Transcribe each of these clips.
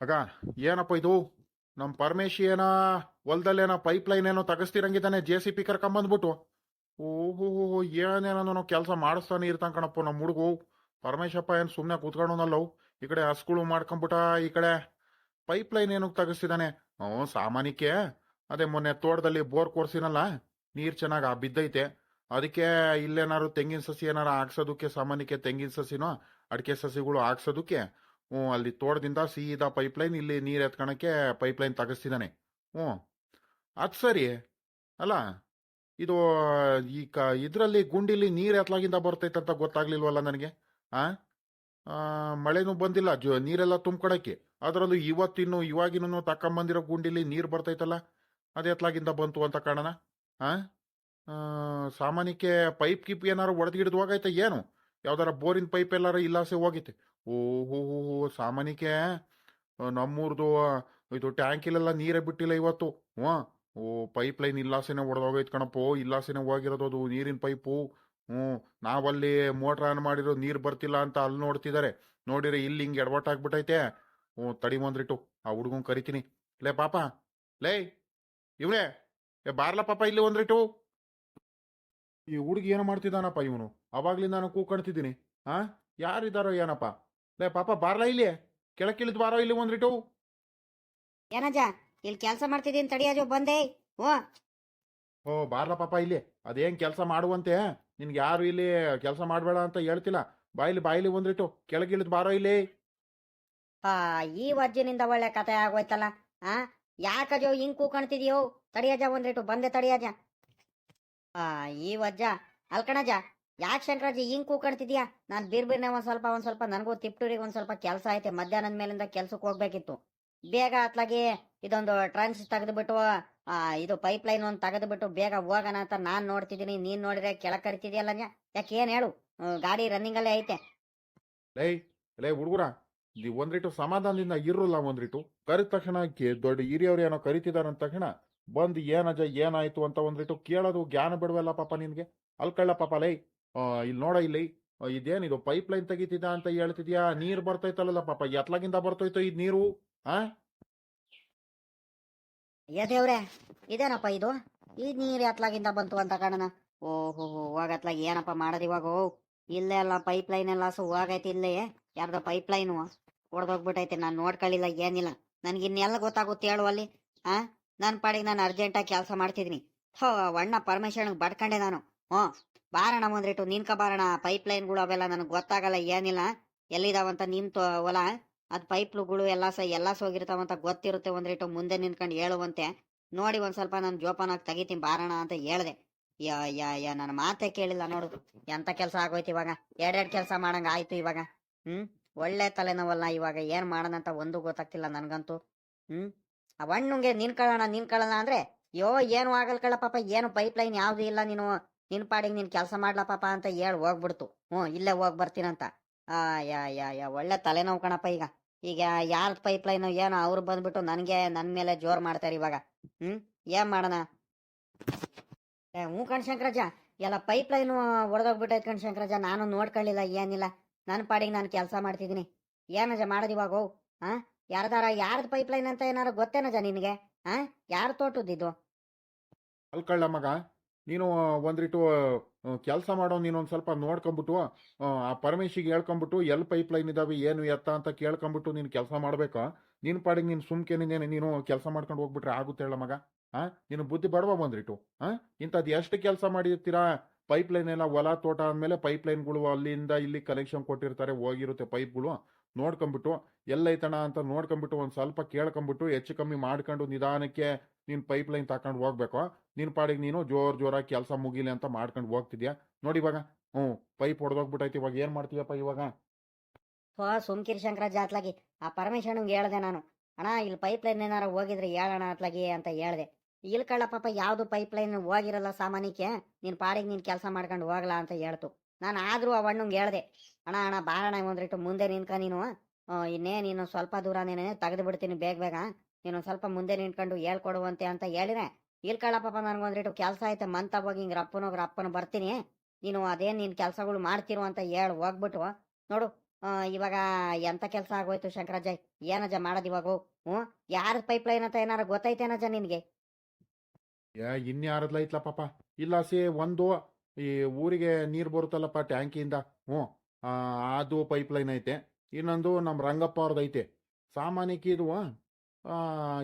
ಅಗ, ಏನಪ್ಪ ಇದು? ನಮ್ಮ ಪರಮೇಶಿ ಏನ ಹೊಲ್ದಲ್ಲೇನೋ ಪೈಪ್ ಲೈನ್ ಏನೋ ತಗಸ್ತಿರಂಗಿದ್ದಾನೆ ಜೆ ಸಿ ಪಿ ಕರ್ಕೊಂಬಂದ್ಬಿಟ್ಟು ಓಹೋ ಏನೇನೋ ಕೆಲಸ ಮಾಡಿಸ್ತಾನೆ ಇರ್ತಾನೆ ಕಣಪ್ಪ ನಮ್ಮ ಹುಡುಗು. ಪರಮೇಶಪ್ಪ ಏನು ಸುಮ್ಮನೆ ಕೂತ್ಕೊಂಡನಲ್ಲವು ಈ ಕಡೆ ಹಸ್ಗಳು ಮಾಡ್ಕೊಂಬಿಟ್ಟ ಈ ಕಡೆ. ಪೈಪ್ ಲೈನ್ ಏನಕ್ಕೆ ತಗಸ್ತಿದ್ದಾನೆ ಹ್ಞೂ, ಸಾಮಾನ್ಯಕ್ಕೆ. ಅದೇ ಮೊನ್ನೆ ತೋಟದಲ್ಲಿ ಬೋರ್ ಕೊರ್ಸಿನಲ್ಲ, ನೀರು ಚೆನ್ನಾಗಿ ಆ ಬಿದ್ದೈತೆ. ಅದಕ್ಕೆ ಇಲ್ಲೇನಾರು ತೆಂಗಿನ ಸಸಿ ಏನಾರು ಹಾಕ್ಸೋದಕ್ಕೆ, ಸಾಮಾನ್ಯಕ್ಕೆ ತೆಂಗಿನ ಸಸಿನೋ, ಅಡಿಕೆ ಸಸಿಗಳು ಹಾಕ್ಸೋದಕ್ಕೆ ಹ್ಞೂ ಅಲ್ಲಿ ತೋಟದಿಂದ ಸೀದಾ ಪೈಪ್ ಲೈನ್ ಇಲ್ಲಿ ನೀರು ಎತ್ಕೊಳಕ್ಕೆ ಪೈಪ್ ಲೈನ್ ತಗಸ್ತಿದ್ದಾನೆ ಹ್ಞೂ ಅದು ಸರಿ. ಅಲ್ಲ ಇದು ಈ ಕ ಇದರಲ್ಲಿ ಗುಂಡಿಲಿ ನೀರು ಎತ್ಲಾಗಿಂದ ಬರ್ತೈತೆ ಅಂತ ಗೊತ್ತಾಗ್ಲಿಲ್ವಲ್ಲ ನನಗೆ? ಆ, ಮಳೆನೂ ಬಂದಿಲ್ಲ ಜೊ ನೀರೆಲ್ಲ ತುಂಬ್ಕೊಳಕ್ಕೆ ಅದರಲ್ಲೂ ಇವತ್ತಿನ್ನು ಇವಾಗಿನೂ ತಕ್ಕಂಬಂದಿರೋ ಗುಂಡಿಲಿ ನೀರು ಬರ್ತೈತಲ್ಲ ಅದು ಎತ್ತಲಾಗಿಂದ ಬಂತು ಅಂತ ಕಾಣೋಣ. ಆ, ಸಾಮಾನ್ಯಕ್ಕೆ ಪೈಪ್ ಕಿಪ್ ಏನಾರು ಒಡೆದು ಹಿಡಿದು ಹೋಗೈತೆ ಏನು? ಯಾವ್ದಾರ ಬೋರಿನ ಪೈಪ್ ಎಲ್ಲಾರ ಇಲ್ಲಾಸೆ ಹೋಗಿತ್ತೆ. ಓಹೋ ಸಾಮಾನ್ಯಕ್ಕೆ ಆ, ನಮ್ಮೂರ್ದು ಇದು ಟ್ಯಾಂಕಿಲೆಲ್ಲ ನೀರೇ ಬಿಟ್ಟಿಲ್ಲ ಇವತ್ತು. ಹ್ಞೂ ಓ ಪೈಪ್ ಲೈನ್ ಇಲ್ಲಾಸೆನೆ ಹೊಡೆದೋಗೈತೆ ಕಣಪ್ಪ ಇಲ್ಲಾಸೆನೆ ಹೋಗಿರೋದು ಅದು ನೀರಿನ ಪೈಪು. ಹ್ಞೂ ನಾವಲ್ಲಿ ಮೋಟ್ರ್ ಆನ್ ಮಾಡಿರೋ ನೀರು ಬರ್ತಿಲ್ಲ ಅಂತ ಅಲ್ಲಿ ನೋಡ್ತಿದ್ದಾರೆ ನೋಡಿರಿ ಇಲ್ಲಿ ಹಿಂಗೆ ಎಡವಟ್ಟಾಗ್ಬಿಟ್ಟೈತೆ ಹ್ಞೂ ತಡಿ ಬಂದ್ರಿಟ್ಟು ಆ ಹುಡುಗನ್ ಕರಿತೀನಿ. ಲೇ ಪಾಪ ಲೇ ಇವ್ರೆ ಏ ಬಾರ್ಲ ಪಾಪ ಇಲ್ಲಿ ಒಂದ್ರಿಟ್ಟು ಈ ಹುಡುಗಿ ಏನು ಮಾಡ್ತಿದ್ದಾನಪ್ಪ ಇವನು. ಅವಾಗ್ಲಿಂದ ನಾನು ಕೂಕಾಣ್ತಿದ್ದೀನಿ ಆ? ಯಾರಿದ್ದಾರೋ ಏನಪ್ಪ? ಲೇ ಪಾಪ ಬಾರ್ಲ ಇಲ್ಲಿ? ಕೆಳಕ್ಕಿಳಿದ್ ಬಾರೋ ಇಲ್ಲಿ ಒಂದ್ರಿಟ್ಟು ಏನಜ್ಜ ಇಲ್ಲಿ ಕೆಲಸ ಮಾಡ್ತಿದ್ದೀನಿ ತಡಿಯಜು ಬಂದೆ. ಓ. ಓ ಬಾರ್ಲ ಪಾಪ ಇಲ್ಲಿ. ಅದೇನ್ ಕೆಲಸ ಮಾಡುವಂತೆ? ನಿನ್ಗೆ ಯಾರು ಇಲ್ಲಿ ಕೆಲಸ ಮಾಡಬೇಡ ಅಂತ ಹೇಳ್ತಿಲ್ಲ. ಬಾಯಿಲಿ ಬಾಯಿಲಿ ಒಂದ್ರಿಟ್ಟು ಕೆಳಗಿಳಿದ್ ಬಾರೋ ಇಲ್ಲಿ. ಆ ಈ ವಜ್ಜಿನಿಂದ ಒಳ್ಳೆ ಕತೆ ಆಗೋಯ್ತಲ್ಲ. ಆ? ಯಾಕಜೋ ಹಿಂಗ್ ಕೂಕಣ್ತಿದ್ಯೋ ತಡಿಯಜ ಒಂದಿಟ್ಟು ಬಂದೆ ತಡಿಯಜ ಆ, ಈ ವಜ್ಜ. ಅಲ್ಕಣಜ ಯಾಕೆ ಶಂಕರಾಜಿ ಹಿಂಗ್ ಕೂಕಾಡ್ತಿದ್ಯಾ? ನಾನ್ ಬಿರ್ ಬಿರ್ನೆ ಒಂದ್ ಸ್ವಲ್ಪ ಒಂದ್ ಸ್ವಲ್ಪ ನನಗೂ ತಿಪ್ಟೂರಿಗೆ ಒಂದ್ ಸ್ವಲ್ಪ ಕೆಲಸ ಐತೆ. ಮಧ್ಯಾಹ್ನದ ಮೇಲಿಂದ ಕೆಲ್ಸಕ್ಕೆ ಹೋಗ್ಬೇಕಿತ್ತು. ಬೇಗ ಅತ್ಲಾಗಿ ಇದೊಂದು ಟ್ರಾನ್ಸ್ ತೆಗೆದುಬಿಟ್ಟು, ಆ, ಇದು ಪೈಪ್ ಲೈನ್ ಒಂದ್ ತೆಗೆದುಬಿಟ್ಟು ಬೇಗ ಹೋಗೋಣ ಅಂತ ನಾನ್ ನೋಡ್ತಿದ್ದೀನಿ. ನೀನ್ ನೋಡಿದ್ರೆ ಕೆಳ ಕರಿತಿದ್ಯಲ್ಲ ಯಾಕೆ ಏನ್ ಹೇಳು? ಗಾಡಿ ರನ್ನಿಂಗ್ ಅಲ್ಲೇ ಐತೆ. ಲೇ, ಲೈ ಹುಡುಗರ ಒಂದ್ ಸಮಾಧಾನದಿಂದ ಇರಲ್ಲ ಒಂದ್ರಿಟ್ಟು ಕರೆದ ತಕ್ಷಣ ದೊಡ್ಡ ಹಿರಿಯವ್ರು ಏನೋ ಕರಿತಿದಾರ ತಕ್ಷಣ ಬಂದು ಏನಜ ಏನಾಯ್ತು ಅಂತ ಒಂದಿಟ್ಟು ಕೇಳೋದು, ಜ್ಞಾನ ಬಿಡವಲ್ಲ ಪಾಪ ನಿನ್ಗೆ? ಅಲ್ಕಳ್ಳ ಪಾಪ, ಲೈ ಇಲ್ಲಿ ನೋಡ ಇಲ್ಲಿ ಇದೇನಿದು ಪೈಪ್ ಲೈನ್ ತೆಗಿತಿದ ಅಂತ ಹೇಳ್ತಿದ್ಯಾ? ನೀರ್ ಬರ್ತೈತಲ್ಲ ಪಾಪ, ಎತ್ಲಾಗಿಂದ ಬರ್ತೈತೋ ಇದ್ ನೀರು, ಆ? ಏ ದೇವ್ರೆ, ಇದೇನಪ್ಪ ಇದು? ಈ ನೀರ್ ಎತ್ಲಾಗಿಂದ ಬಂತು ಅಂತ ಕಾಣನ ಓಹೋ ಹೋಗತ್ಲಾಗ ಏನಪ್ಪ ಮಾಡೋದು ಇವಾಗ? ಇಲ್ಲೇ ಎಲ್ಲ ಪೈಪ್ ಲೈನ್ ಎಲ್ಲ ಸು ಹೋಗೈತಿ ಇಲ್ಲೇ, ಯಾರ್ದೋ ಪೈಪ್ ಲೈನು ಹೊಡೆದೋಗ್ಬಿಟ್ಟೈತೆ ನಾನು ನೋಡ್ಕೊಳ್ಳಿಲ್ಲ ಏನಿಲ್ಲ. ನನ್ಗೆ ಇನ್ನೆಲ್ಲ ಗೊತ್ತಾಗುತ್ತೆ ಹೇಳು ಅಲ್ಲಿ, ಆ? ನನ್ನ ಪಾಡಿಗೆ ನಾನು ಅರ್ಜೆಂಟಾಗಿ ಕೆಲಸ ಮಾಡ್ತಿದ್ದೀನಿ ಹೋ ಅಣ್ಣ ಪರಮೇಶ್ವರನಿಗೆ ಬಡ್ಕಂಡೆ ನಾನು. ಹ್ಞೂ ಬಾರಣ ಒಂದ್ರಿಟ್ಟು ನಿನ್ಕ ಬಾರಣ ಪೈಪ್ ಲೈನ್ಗಳು ಅವೆಲ್ಲ ನನಗೆ ಗೊತ್ತಾಗಲ್ಲ, ಏನಿಲ್ಲ. ಎಲ್ಲಿದಾವಂತ ನಿಂತು ಹೊಲ. ಅದು ಪೈಪ್ಗಳು ಎಲ್ಲ ಸ, ಎಲ್ಲ ಸೋಗಿರ್ತಾವಂತ ಗೊತ್ತಿರುತ್ತೆ ಒಂದ್ರಿಟ್ಟು ಮುಂದೆ ನಿಂತ್ಕೊಂಡು ಹೇಳುವಂತೆ. ನೋಡಿ ಒಂದು ಸ್ವಲ್ಪ ನಾನು ಜೋಪಾನಾಗಿ ತೆಗಿತೀನಿ ಬಾರಣ ಅಂತ ಹೇಳ್ದೆ. ಯಾ ಯಾ ಯಾ ನನ್ನ ಮಾತೇ ಕೇಳಿಲ್ಲ ನೋಡು. ಎಂತ ಕೆಲಸ ಆಗೋಯ್ತು ಇವಾಗ? ಎರಡೆರಡು ಕೆಲಸ ಮಾಡಂಗ ಆಯ್ತು ಇವಾಗ. ಹ್ಮ್ ಒಳ್ಳೆ ತಲೆನೋವಲ್ಲ ಇವಾಗ ಏನ್ ಅಂತ ಒಂದು ಗೊತ್ತಾಗ್ತಿಲ್ಲ ನನ್ಗಂತೂ. ಹ್ಮ್ ಆ ಹಣ್ಣುಂಗೆ ನಿನ್ಕೊಳ್ಳೋಣ ನಿನ್ಕೊಳ್ಳೋಣ ಅಂದ್ರೆ, ಯೋ, ಏನು ಆಗಲ್ ಕಳ ಪಾಪ ಏನು ಪೈಪ್ ಲೈನ್ ಯಾವ್ದು ಇಲ್ಲ ನೀನು. ನಿನ್ ಪಾಡಿಗೆ ನೀನ್ ಕೆಲಸ ಮಾಡ್ಲಾ ಪಾಪ ಅಂತ ಹೇಳಿ ಹೋಗ್ಬಿಡ್ತು. ಹ್ಞೂ, ಇಲ್ಲೇ ಹೋಗ್ ಬರ್ತೀನಂತ ಆ, ಯಾ ಯಾ ಯಾ, ಒಳ್ಳೆ ತಲೆನೋವು ಕಣಪ್ಪ ಈಗ. ಈಗ ಯಾರ್ದ ಪೈಪ್ ಲೈನ್ ಏನೋ ಅವ್ರು ಬಂದ್ಬಿಟ್ಟು ನನ್ಗೆ, ನನ್ ಮೇಲೆ ಜೋರ್ ಮಾಡ್ತಾರೆ ಇವಾಗ. ಹ್ಮ್ ಏನ್ ಮಾಡೋಣ? ಹ್ಞೂ ಕಣ್ ಶಂಕರಜ ಎಲ್ಲ ಪೈಪ್ ಲೈನ್ ಒಡೆದೋಗ್ಬಿಟ್ಟೈತೆ ಕಣ್ ಶಂಕರಜ ನಾನು ನೋಡ್ಕೊಳ್ಳಿಲ್ಲ, ಏನಿಲ್ಲ. ನನ್ನ ಪಾಡಿಗೆ ನಾನು ಕೆಲಸ ಮಾಡ್ತಿದ್ದೀನಿ. ಏನಜ ಮಾಡೋದು ಇವಾಗ, ಹೋಗ್ ಹಾ ಯಾರ್ದಾರ ಯಾರ್ದು ಪೈಪ್ ಲೈನ್ ಅಂತ ಏನಾರ ಗೊತ್ತೇನಜ ನಿನಗೆ? ಹಾ ಯಾರು ತೋಟದಿದ್ದು ಅಲ್ಕಳ್ಳ ಮಗ ನೀನು ಒಂದ್ರಿಟ್ಟು ಕೆಲಸ ಮಾಡೋ ನೀನು ಸ್ವಲ್ಪ ನೋಡ್ಕೊಂಬಿಟ್ಟು ಆ, ಆ ಪರಮೇಶಿಗೆ ಹೇಳ್ಕೊಂಬಿಟ್ಟು ಎಲ್ಲಿ ಪೈಪ್ ಲೈನ್ ಇದಾವೆ ಏನು ಎತ್ತ ಅಂತ ಕೇಳ್ಕೊಂಬಿಟ್ಟು ನೀನು ಕೆಲಸ ಮಾಡ್ಬೇಕು. ನಿನ್ ಪಾಡಿಗೆ ನೀನು ಸುಮ್ಕೆನೇನೆ ನೀನು ಕೆಲಸ ಮಾಡ್ಕೊಂಡು ಹೋಗ್ಬಿಟ್ರೆ ಆಗುತ್ತೆ ಹೇಳ ಮಗ. ಆ? ನೀನು ಬುದ್ಧಿ ಬಡವ ಬಂದ್ರಿಟ್ಟು ಹಾ ಇಂಥದ್ದು ಎಷ್ಟು ಕೆಲಸ ಮಾಡಿರ್ತೀರಾ? ಪೈಪ್ ಲೈನ್ ಎಲ್ಲ ಹೊಲ ತೋಟ ಅಂದಮೇಲೆ ಪೈಪ್ ಲೈನ್ಗಳು ಅಲ್ಲಿಂದ ಇಲ್ಲಿ ಕನೆಕ್ಷನ್ ಕೊಟ್ಟಿರ್ತಾರೆ ಹೋಗಿರುತ್ತೆ ಪೈಪ್ಗಳು ನೋಡ್ಕೊಂಬಿಟ್ಟು ಎಲ್ಲೈತಣ ಅಂತ ನೋಡ್ಕೊಂಬಿಟ್ಟು ಒಂದು ಸ್ವಲ್ಪ ಕೇಳ್ಕೊಂಬಿಟ್ಟು ಹೆಚ್ಚು ಕಮ್ಮಿ ಮಾಡ್ಕೊಂಡು ನಿಧಾನಕ್ಕೆ ನೀನು ಪೈಪ್ ಲೈನ್ ತಕೊಂಡು ಹೋಗ್ಬೇಕು. ನಿನ್ನ ಪಾಡಿಗೆ ನೀನು ಜೋರು ಜೋರಾಗಿ ಕೆಲಸ ಮುಗಿಲಿ ಅಂತ ಮಾಡ್ಕೊಂಡು ಹೋಗ್ತಿದ್ಯಾ? ನೋಡಿ ಇವಾಗ. ಹ್ಞೂ, ಪೈಪ್ ಹೊಡೆದೋಗ್ಬಿಟ್ಟೈತಿ ಇವಾಗ ಏನು ಮಾಡ್ತೀಯಪ್ಪ ಇವಾಗ? ಸುಮ್ಕಿರಿ ಶಂಕರ ಜಾತ್ಲಾಗಿ. ಆ ಪರಮೇಶ್ವರನಿಗೆ ಹೇಳ್ದೆ ನಾನು. ಅಣ್ಣ, ಇಲ್ಲಿ ಪೈಪ್ ಲೈನ್ ಏನಾರು ಹೋಗಿದ್ರೆ ಹೇಳೋಣ ಅತ್ಲಾಗಿ ಅಂತ ಹೇಳ್ದೆ. ಇಲ್ಲಿ ಕಳ್ಳ ಯಾವುದು ಪೈಪ್ ಲೈನ್ ಹೋಗಿರಲ್ಲ ಸಾಮಾನ್ಯಕ್ಕೆ? ನಿನ್ ಪಾಡಿಗೆ ನೀನು ಕೆಲಸ ಮಾಡ್ಕೊಂಡು ಹೋಗ್ಲಾ ಅಂತ ಹೇಳ್ತು. ನಾನು ಆದರೂ ಆ ಅಣ್ಣಂಗೆ ಹೇಳ್ದೆ, ಅಣ್ಣ ಅಣ್ಣ ಬಾರಣ ಒಂದ್ರಿಟ್ಟು ಮುಂದೆ ನಿನ್ಕ ನೀನು. ಇನ್ನೇ ನೀನು ಸ್ವಲ್ಪ ದೂರ ನೀನೇ ತೆಗೆದು ಬಿಡ್ತೀನಿ ಬೇಗ ಬೇಗ. ನೀನು ಸ್ವಲ್ಪ ಮುಂದೆ ನಿಂತ್ಕೊಂಡು ಹೇಳ್ಕೊಡುವಂತೆ ಅಂತ ಹೇಳಿದೆ. ಇಲ್ಲಿ ನನಗೆ ಪಾಪ ನನ್ಗೊಂದ್ರಿಟ್ಟು ಕೆಲಸ ಐತೆ ಮಂತ ಹೋಗಿ ಹಿಂಗೆ ರಪ್ಪನೋಗ್ರ ಅಪ್ಪನ ಬರ್ತೀನಿ. ನೀನು ಅದೇನ್ ನೀನು ಕೆಲಸಗಳು ಮಾಡ್ತಿರು ಅಂತ ಹೇಳಿ ಹೋಗ್ಬಿಟ್ಟು ನೋಡು ಇವಾಗ ಎಂತ ಕೆಲಸ ಆಗೋಯ್ತು ಶಂಕರಾಜ ಏನಜ್ಜ ಮಾಡೋದು ಇವಾಗ? ಹ್ಞೂ? ಯಾರ ಪೈಪ್ ಲೈನ್ ಅಂತ ಏನಾರ ಗೊತ್ತೈತೇನಜ್ಜ ನಿನಗೆ? ಏ ಇನ್ಯಾರದ್ಲ ಐತ್ಲ ಪಾಪ? ಇಲ್ಲ, ಸೇ, ಒಂದು ಈ ಊರಿಗೆ ನೀರು ಬರುತ್ತಲ್ಲಪ್ಪ ಟ್ಯಾಂಕಿಯಿಂದ? ಹ್ಞೂ. ಅದು ಪೈಪ್ ಲೈನ್ ಐತೆ. ಇನ್ನೊಂದು ನಮ್ಮ ರಂಗಪ್ಪ ಅವ್ರದ್ದು ಐತೆ ಸಾಮಾನ್ಯಕ್ಕೆ ಇದು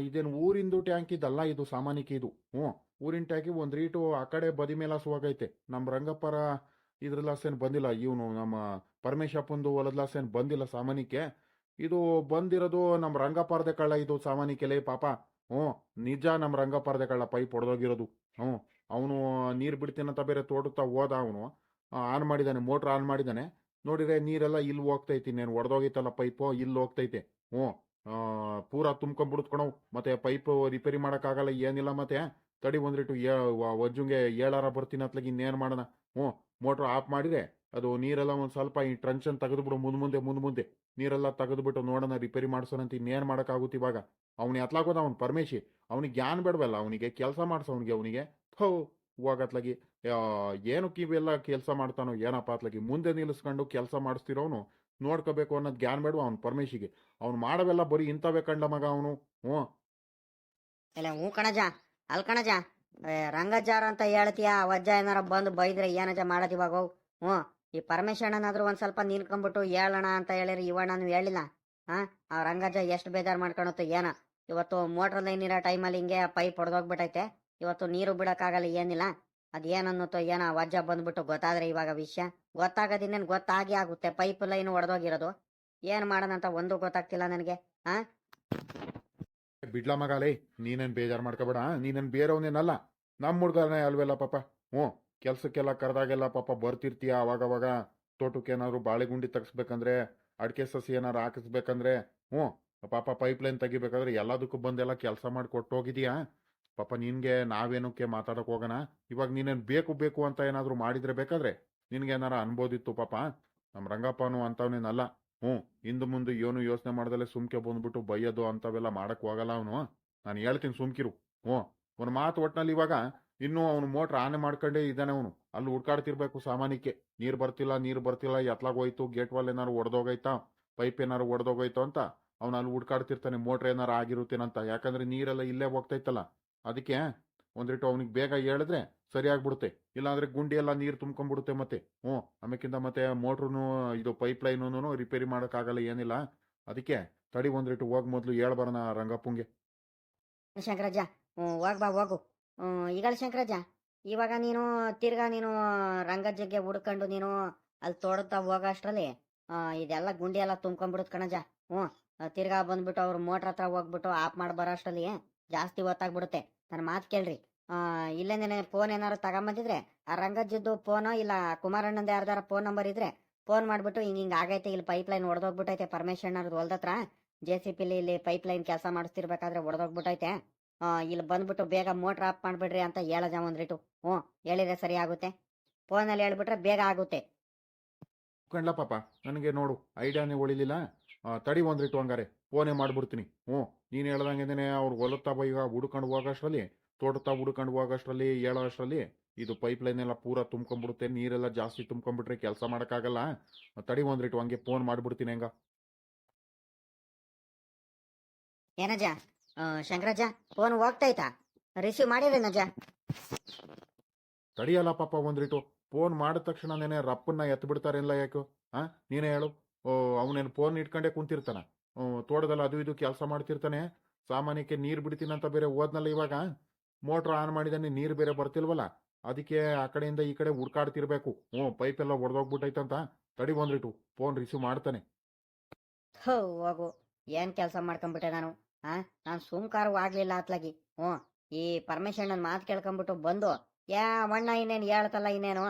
ಇದೇನು ಊರಿಂದು ಟ್ಯಾಂಕ್ ಇದಲ್ಲ ಇದು ಸಾಮಾನ್ಯಕ್ಕೆ ಇದು ಹ್ಞೂ. ಊರಿನ ಟ್ಯಾಂಕಿ ಒಂದು ರೀಟು ಆ ಕಡೆ ಬದಿ ಮೇಲೆ ಸುವಾಗೈತೆ ನಮ್ಮ ರಂಗಪ್ಪರ ಇದ್ರಲ್ಲಾಸೇನು ಬಂದಿಲ್ಲ. ಇವನು ನಮ್ಮ ಪರಮೇಶಪ್ಪಂದು ಹೊಲದ್ಲಾಸೇನು ಬಂದಿಲ್ಲ ಸಾಮಾನ್ಯಕ್ಕೆ. ಇದು ಬಂದಿರೋದು ನಮ್ಮ ರಂಗಪ್ಪಾರ್ದೆ ಕಳ್ಳ ಇದು ಸಾಮಾನ್ಯಕ್ಕೆಲೇ ಪಾಪ. ಹ್ಞೂ. ನಿಜ ನಮ್ಮ ರಂಗಪ್ಪಾರ್ದೆ ಕಳ್ಳ ಪೈಪ್ ಹೊಡೆದೋಗಿರೋದು. ಹ್ಞೂ. ಅವನು ನೀರು ಬಿಡ್ತೀನಂತ ಬೇರೆ ತೋಡುತ್ತಾ ಹೋದ ಅವನು. ಆನ್ ಮಾಡಿದ್ದಾನೆ ಮೋಟ್ರ್ ಆನ್ ಮಾಡಿದ್ದಾನೆ ನೋಡಿದ್ರೆ ನೀರೆಲ್ಲ ಇಲ್ಲಿ ಹೋಗ್ತೈತಿ ನೀನು ಒಡೆದೋಗಿತ್ತಲ್ಲ ಪೈಪು, ಇಲ್ಲಿ ಹೋಗ್ತೈತೆ ಹ್ಞೂ ಪೂರ ತುಂಬ್ಕೊಂಡ್ಬಿಡ್ತ್ಕೊಣವು ಮತ್ತೆ ಪೈಪ್ ರಿಪೇರಿ ಮಾಡೋಕ್ಕಾಗಲ್ಲ, ಏನಿಲ್ಲ ಮತ್ತೆ. ತಡಿ ಒಂದ್ರಿಟ್ಟು ಏ ವಜ್ಜುಂಗೆ ಏಳಾರ ಬರ್ತೀನಿ ಅತ್ಲಾಗ ಇನ್ನೇನು ಮಾಡೋಣ. ಹ್ಞೂ, ಮೋಟ್ರ್ ಆಫ್ ಮಾಡಿದ್ರೆ ಅದು ನೀರೆಲ್ಲ ಒಂದು ಸ್ವಲ್ಪ ಈ ಟ್ರಂಚನ್ ತೆಗೆದುಬಿಡು ಮುಂದೆ ಮುಂದೆ ಮುಂದೆ ಮುಂದೆ. ನೀರೆಲ್ಲ ತೆಗೆದುಬಿಟ್ಟು ನೋಡೋಣ, ರಿಪೇರಿ ಮಾಡ್ಸೋಣಂತ ಇನ್ನೇನು ಮಾಡೋಕ್ಕಾಗುತ್ತೆ ಇವಾಗ. ಅವ್ನು ಎತ್ಲಾಗೋದ ಅವ್ನು ಪರಮೇಶಿ. ಅವನಿಗೆ ಜ್ಞಾನ ಬೇಡವಲ್ಲ, ಅವನಿಗೆ ಕೆಲಸ ಮಾಡಿಸೋ ಅವನಿಗೆ ಅವನಿಗೆ. ಹೋ ಹೋಗತ್ಲಾಗಿ ಏನಕ್ಕೆ ಇವೆಲ್ಲ ಕೆಲಸ ಮಾಡ್ತಾನೋ, ಏನಪ್ಪ ಅತ್ಲಾಗಿ ಮುಂದೆ ನಿಲ್ಲಿಸ್ಕೊಂಡು ಕೆಲಸ ಮಾಡಿಸ್ತಿರೋನು, ನೋಡ್ಕೋಬೇಕು ಅನ್ನೋದು ಜ್ಞಾನ ಬೇಡುವ ಅವ್ನು ಪರಮೇಶಿಗೆ. ಅವ್ನು ಮಾಡವೆಲ್ಲ ಬರೀ ಇಂಥವೇ ಕಂಡ ಮಗ ಅವನು, ಹ್ಞೂ. ಇಲ್ಲ ಹ್ಞೂ ಕಣಜ, ಅಲ್ ಕಣಜ ರಂಗಜಾರ ಅಂತ ಹೇಳ್ತೀಯ, ವಜ್ಜ ಏನಾರ ಬಂದು ಬೈದ್ರೆ ಏನಜ ಮಾಡೋದು ಇವಾಗ ಹ್ಞೂ. ಈ ಪರಮೇಶ್ವರನಾದ್ರೂ ಒಂದು ಸ್ವಲ್ಪ ನಿಲ್ಕೊಂಬಿಟ್ಟು ಹೇಳೋಣ ಅಂತ ಹೇಳಿರಿ ಇವಣ್ಣನು ಹೇಳಿಲ್ಲ, ಹಾಂ. ಆ ರಂಗಜ ಎಷ್ಟು ಬೇಜಾರು ಮಾಡ್ಕೊಳತ್ತು ಏನ, ಇವತ್ತು ಮೋಟ್ರ್ ಲೈನ್ ಇರೋ ಟೈಮಲ್ಲಿ ಹಿಂಗೆ ಪೈಪ್ ಹೊಡೆದೋಗ್ಬಿಟ್ಟೈತೆ ಇವತ್ತು ನೀರು ಬಿಡಕ್ಕಾಗಲ್ಲ, ಏನಿಲ್ಲ. ಅದೇನನ್ನುತ್ತೋ ಏನೋ ವಜ್ಜ ಬಂದ್ಬಿಟ್ಟು ಗೊತ್ತಾದ್ರೆ ಇವಾಗ ವಿಷಯ. ಗೊತ್ತಾಗೋದಿನ್ನೇನು ಗೊತ್ತಾಗಿ ಆಗುತ್ತೆ. ಪೈಪ್ ಲೈನ್ ಒಡೆದೋಗಿರೋದು. ಏನ್ ಮಾಡೋಣ ಅಂತ ಒಂದು ಗೊತ್ತಾಗ್ತಿಲ್ಲ ನನಗೆ ಬಿಡ್ಲ ಮಗಾಲೇ ನೀನೇನ್ ಬೇಜಾರು ಮಾಡ್ಕೋಬೇಡ ನೀನೇನ್ ಬೇರೆಯವನೇನಲ್ಲ. ನಮ್ಮ ಹುಡ್ಗನೇ ಅಲ್ವೆಲ್ಲ ಪಾಪ? ಹ್ಞೂ, ಕೆಲ್ಸಕ್ಕೆಲ್ಲ ಕರೆದಾಗೆಲ್ಲ ಪಾಪ ಬರ್ತಿರ್ತೀಯ ಅವಾಗವಾಗ? ತೋಟಕ್ಕೆ ಏನಾದ್ರು ಬಾಳೆಗುಂಡಿ ತಗ್ಸ್ಬೇಕಂದ್ರೆ, ಅಡಿಕೆ ಸಸಿ ಏನಾರು ಹಾಕಿಸ್ಬೇಕಂದ್ರೆ, ಹ್ಞೂ, ಪಾಪ ಪೈಪ್ ಲೈನ್ ತೆಗಿಬೇಕಾದ್ರೆ ಎಲ್ಲದಕ್ಕೂ ಬಂದೆಲ್ಲ ಕೆಲಸ ಮಾಡಿ ಕೊಟ್ಟು ಹೋಗಿದೀಯಾ ಪಾಪ ನಿನ್ಗೆ ನಾವೇನಕ್ಕೆ ಮಾತಾಡಕ್ ಹೋಗೋಣ? ಇವಾಗ ನೀನೇನು ಬೇಕು ಬೇಕು ಅಂತ ಏನಾದ್ರು ಮಾಡಿದ್ರೆ ಬೇಕಾದ್ರೆ ನಿನ್ಗೆ ಏನಾರ ಅನ್ಬೋದಿತ್ತು ಪಾಪ? ನಮ್ಮ ರಂಗಪ್ಪನು ಅಂತವನೇನಲ್ಲ. ಹ್ಞೂ, ಹಿಂದೆ ಮುಂದೆ ಏನು ಯೋಚನೆ ಮಾಡ್ದಲ್ಲೇ ಸುಮ್ಕೆ ಬಂದ್ಬಿಟ್ಟು ಬೈಯೋದು ಅಂತವೆಲ್ಲ ಮಾಡಕ್ ಹೋಗಲ್ಲ ಅವನು. ನಾನು ಹೇಳ್ತೀನಿ ಸುಮ್ಕಿರು. ಹ್ಞೂ, ಅವನ ಮಾತು ಒಟ್ನಲ್ಲಿ ಇವಾಗ ಇನ್ನೂ ಅವನು ಮೋಟ್ರ್ ಆನೆ ಮಾಡ್ಕೊಂಡೇ ಇದ್ದಾನೆ ಅವನು. ಅಲ್ಲಿ ಹುಡ್ಕಾಡ್ತಿರ್ಬೇಕು ಸಾಮಾನ್ಯಕ್ಕೆ. ನೀರು ಬರ್ತಿಲ್ಲ ನೀರು ಬರ್ತಿಲ್ಲ, ಎತ್ಲಾಗ ಹೋಯ್ತು, ಗೇಟ್ ವಾಲ್ ಏನಾರು ಒಡೆದೋಗೈತಾ? ಪೈಪ್ ಏನಾರು ಒಡೆದೋಗೈತೋ ಅಂತ ಅವನು ಅಲ್ಲಿ ಹುಡ್ಕಾಡ್ತಿರ್ತಾನೆ, ಮೋಟ್ರ್ ಏನಾರು ಆಗಿರುತ್ತೇನಂತ. ಯಾಕಂದ್ರೆ ನೀರೆಲ್ಲ ಇಲ್ಲೇ ಹೋಗ್ತೈತಲ್ಲ. ಅದಕ್ಕೆ ಒಂದಿಟ್ಟು ಅವನಿಗೆ ಬೇಗ ಹೇಳಿದ್ರೆ ಸರಿಯಾಗ್ಬಿಡುತ್ತೆ ಇಲ್ಲಾಂದ್ರೆ ಗುಂಡಿ ಎಲ್ಲ ನೀರು ತುಂಬ್ಕೊಂಡ್ಬಿಡುತ್ತೆ ಮತ್ತೆ. ಹ್ಞೂ ಆಮೇಕಿಂತ ಮತ್ತೆ ಮೋಟ್ರೂ ಇದು ಪೈಪ್ ಲೈನು ರಿಪೇರಿ ಮಾಡೋಕ್ಕಾಗಲ್ಲ ಏನಿಲ್ಲ. ಅದಕ್ಕೆ ತಡಿ ಒಂದಿಟ್ಟು ಹೋಗಿ ಮೊದಲು ಹೇಳ್ಬಾರಣ ರಂಗಪ್ಪಂಗೆ. ಹೋಗ್ ಬಾ, ಹೋಗು. ಈಗ ಶಂಕರಾಜ ಇವಾಗ ನೀನು ತಿರ್ಗಾ ನೀನು ರಂಗಜ್ಜಗೆ ಹುಡ್ಕೊಂಡು ನೀನು ಅಲ್ಲಿ ತೋಡುತ್ತಾ ಹೋಗೋ ಅಷ್ಟರಲ್ಲಿ ಇದೆಲ್ಲ ಗುಂಡಿ ಎಲ್ಲ ತುಂಬ್ಕೊಂಡ್ಬಿಡುತ್ತೆ ಕಣಜ ಹ್ಞೂ, ತಿರ್ಗಾ ಬಂದ್ಬಿಟ್ಟು ಅವ್ರು ಮೋಟ್ರ್ ಹತ್ರ ಹೋಗ್ಬಿಟ್ಟು ಆಫ್ ಮಾಡಿ ಬರೋ ಅಷ್ಟರಲ್ಲಿ ಜಾಸ್ತಿ ಹೊತ್ತಾಗ್ಬಿಡುತ್ತೆ. ನನ್ನ ಮಾತು ಕೇಳ್ರಿ. ಇಲ್ಲೇನೇ ಫೋನ್ ಏನಾದ್ರು ತಗೊಂಬಂದಿದ್ರೆ ಆ ರಂಗಜ್ಜದ್ದು ಫೋನೋ ಇಲ್ಲ ಕುಮಾರಣ್ಣಂದು ಯಾರ್ದಾರ ಫೋನ್ ನಂಬರ್ ಇದ್ರೆ ಫೋನ್ ಮಾಡಿಬಿಟ್ಟು ಹಿಂಗೆ ಹಿಂಗೆ ಆಗೈತೆ ಇಲ್ಲಿ ಪೈಪ್ ಲೈನ್ ಹೊಡೆದೋಗ್ಬಿಟ್ಟೈತೆ ಪರಮೇಶ್ವರನವ್ರದ್ದು ಹೊಲ್ದತ್ರ ಜೆ ಸಿ ಪಿಲಿ ಇಲ್ಲಿ ಪೈಪ್ ಲೈನ್ ಕೆಲಸ ಮಾಡಿಸ್ತಿರ್ಬೇಕಾದ್ರೆ ಹೊಡೆದೋಗ್ಬಿಟ್ಟೈತೆ ಇಲ್ಲಿ ಬಂದ್ಬಿಟ್ಟು ಬೇಗ ಮೋಟ್ರ್ ಆಫ್ ಮಾಡಿಬಿಡ್ರಿ ಅಂತ ಹೇಳಜ ಒಂದ್ರಿಟು. ಹ್ಞೂ ಹೇಳಿದ್ರೆ ಸರಿ ಆಗುತ್ತೆ. ಫೋನಲ್ಲಿ ಹೇಳ್ಬಿಟ್ರೆ ಬೇಗ ಆಗುತ್ತೆ. ಕಂಡ್ಲ ನನಗೆ ನೋಡು ಐಡಿಯಾನೇ ಉಳಿಲಿಲ್ಲ ಆ, ತಡಿ ಒಂದ್ರಿಟು ಹಂಗಾರೆ ಫೋನೇ ಮಾಡ್ಬಿಡ್ತೀನಿ. ಹ್ಞೂ. ನೀನು ಹೇಳ್ದಂಗೆನೆ ಅವ್ರು ಹೊಲತ್ತಾ ಈಗ ಹುಡ್ಕೊಂಡು ಹೋಗೋಷ್ಟರಲ್ಲಿ ತೋಟತ್ತಾ ಹುಡ್ಕೊಂಡು ಹೋಗೋಷ್ಟರಲ್ಲಿ ಹೇಳೋ ಅಷ್ಟರಲ್ಲಿ ಇದು ಪೈಪ್ ಲೈನ್ ಎಲ್ಲ ಪೂರ ತುಂಬ್ಕೊಂಡ್ಬಿಡುತ್ತೆ ನೀರೆಲ್ಲ ಜಾಸ್ತಿ ತುಂಬ್ಕೊಂಡ್ಬಿಟ್ರೆ ಕೆಲಸ ಮಾಡೋಕ್ಕಾಗಲ್ಲ. ತಡಿ ಒಂದ್ರಿಟ್ಟು ಹಂಗೆ ಫೋನ್ ಮಾಡಿಬಿಡ್ತೀನಿ ಹೆಂಗ. ಏನಜ್ಜ? ಶಂಕರಜ್ಜ ಫೋನ್ ಹೋಗ್ತೈತಾ ರಿಸೀವ್ ಮಾಡಿರೇನಜ್ಜ ತಡಿಯಲ್ಲ ಪಾಪ ಒಂದ್ರಿಟ್ಟು ಫೋನ್ ಮಾಡಿದ ನೆನೆ ರಪ್ಪನ್ನ ಎತ್ತು ಬಿಡ್ತಾರೆಲ್ಲ ಯಾಕೋ? ಹಾ ನೀನೇ ಹೇಳು. ಓ ಅವನೇನು ಫೋನ್ ಇಟ್ಕೊಂಡೇ ಕುಂತಿರ್ತಾನ. ತೋಟದಲ್ಲಿ ಅದು ಇದು ಕೆಲಸ ಮಾಡ್ತಿರ್ತಾನೆ. ಸಾಮಾನ್ಯಕ್ಕೆ ನೀರು ಬಿಡ್ತೀನಂತ ಬೇರೆ ಓದ್ನಲ್ಲ ಇವಾಗ. ಮೋಟ್ರ್ ಆನ್ ಮಾಡಿದಾನೆ ನೀರು ಬೇರೆ ಬರ್ತಿಲ್ವಲ್ಲ? ಅದಕ್ಕೆ ಆ ಕಡೆಯಿಂದ ಈ ಕಡೆ ಹುಡ್ಕಾಡ್ತಿರ್ಬೇಕು. ಹ್ಞೂ, ಪೈಪ್ ಎಲ್ಲ ಒಡೆದೋಗ್ಬಿಟ್ಟೈತಂತ ತಡಿ ಬಂದ್ರಿಟು ಫೋನ್ ರಿಸೀವ್ ಮಾಡ್ತಾನೆ. ಹೋಗು. ಏನ್ ಕೆಲಸ ಮಾಡ್ಕೊಂಡ್ಬಿಟ್ಟೆ ನಾನು? ಆ? ನಾನು ಸುಮ್ಕಾರು ಆಗ್ಲಿಲ್ಲ ಅತ್ಲಾಗಿ. ಹ್ಞೂ, ಈ ಪರಮೇಶ್ವರನ ಮಾತು ಕೇಳ್ಕೊಂಬಿಟ್ಟು ಬಂದು, ಯಾ ಅಣ್ಣ ಇನ್ನೇನು ಹೇಳ್ತಲ್ಲ ಇನ್ನೇನು?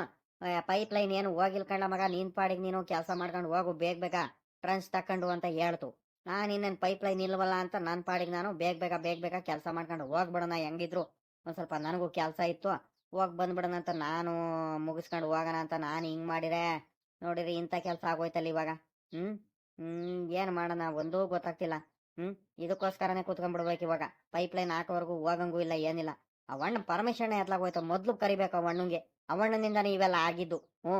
ಪೈಪ್ ಲೈನ್ ಏನು ಹೋಗಿಲ್ ಕಂಡ ಮಗ, ನೀನ್ ಪಾಡಿಗೆ ನೀನು ಕೆಲಸ ಮಾಡ್ಕೊಂಡು ಹೋಗು, ಬೇಗ ಬೇಗ ಟ್ರನ್ಸ್ ತಕೊಂಡು ಅಂತ ಹೇಳ್ತು. ನಾನು ಇನ್ನೇನು ಪೈಪ್ ಲೈನ್ ಇಲ್ವಲ್ಲ ಅಂತ ನನ್ನ ಪಾಡಿಗೆ ನಾನು ಬೇಗ ಬೇಗ ಬೇಗ ಬೇಗ ಕೆಲಸ ಮಾಡ್ಕೊಂಡು ಹೋಗ್ಬಿಡೋಣ ಹೆಂಗಿದ್ರು. ಒಂದು ಸ್ವಲ್ಪ ನನಗೂ ಕೆಲಸ ಇತ್ತು. ಹೋಗಿ ಬಂದ್ಬಿಡೋಣ ಅಂತ ನಾನು ಮುಗಿಸ್ಕೊಂಡು ಹೋಗೋಣ ಅಂತ ನಾನು ಹಿಂಗೆ ಮಾಡಿದೆ. ನೋಡಿರಿ ಇಂಥ ಕೆಲಸ ಆಗೋಯ್ತಲ್ಲ ಇವಾಗ. ಹ್ಞೂ ಹ್ಞೂ ಏನು ಮಾಡೋಣ? ಒಂದೂ ಗೊತ್ತಾಗ್ತಿಲ್ಲ. ಹ್ಞೂ ಇದಕ್ಕೋಸ್ಕರನೇ ಕೂತ್ಕೊಂಡ್ಬಿಡ್ಬೇಕು ಇವಾಗ. ಪೈಪ್ ಲೈನ್ ಹಾಕೋವರೆಗೂ ಹೋಗಂಗೂ ಇಲ್ಲ, ಏನಿಲ್ಲ. ಅವಣ್ಣ ಪರಮೇಶ್ವರನ ಎತ್ಲಾಗೋಯ್ತು ಮೊದ್ಲು ಕರಿಬೇಕು ಅವಣ್ಣಂಗೆ. ಅವಣ್ಣನಿಂದಾನೇ ಇವೆಲ್ಲ ಆಗಿದ್ದು. ಹ್ಞೂ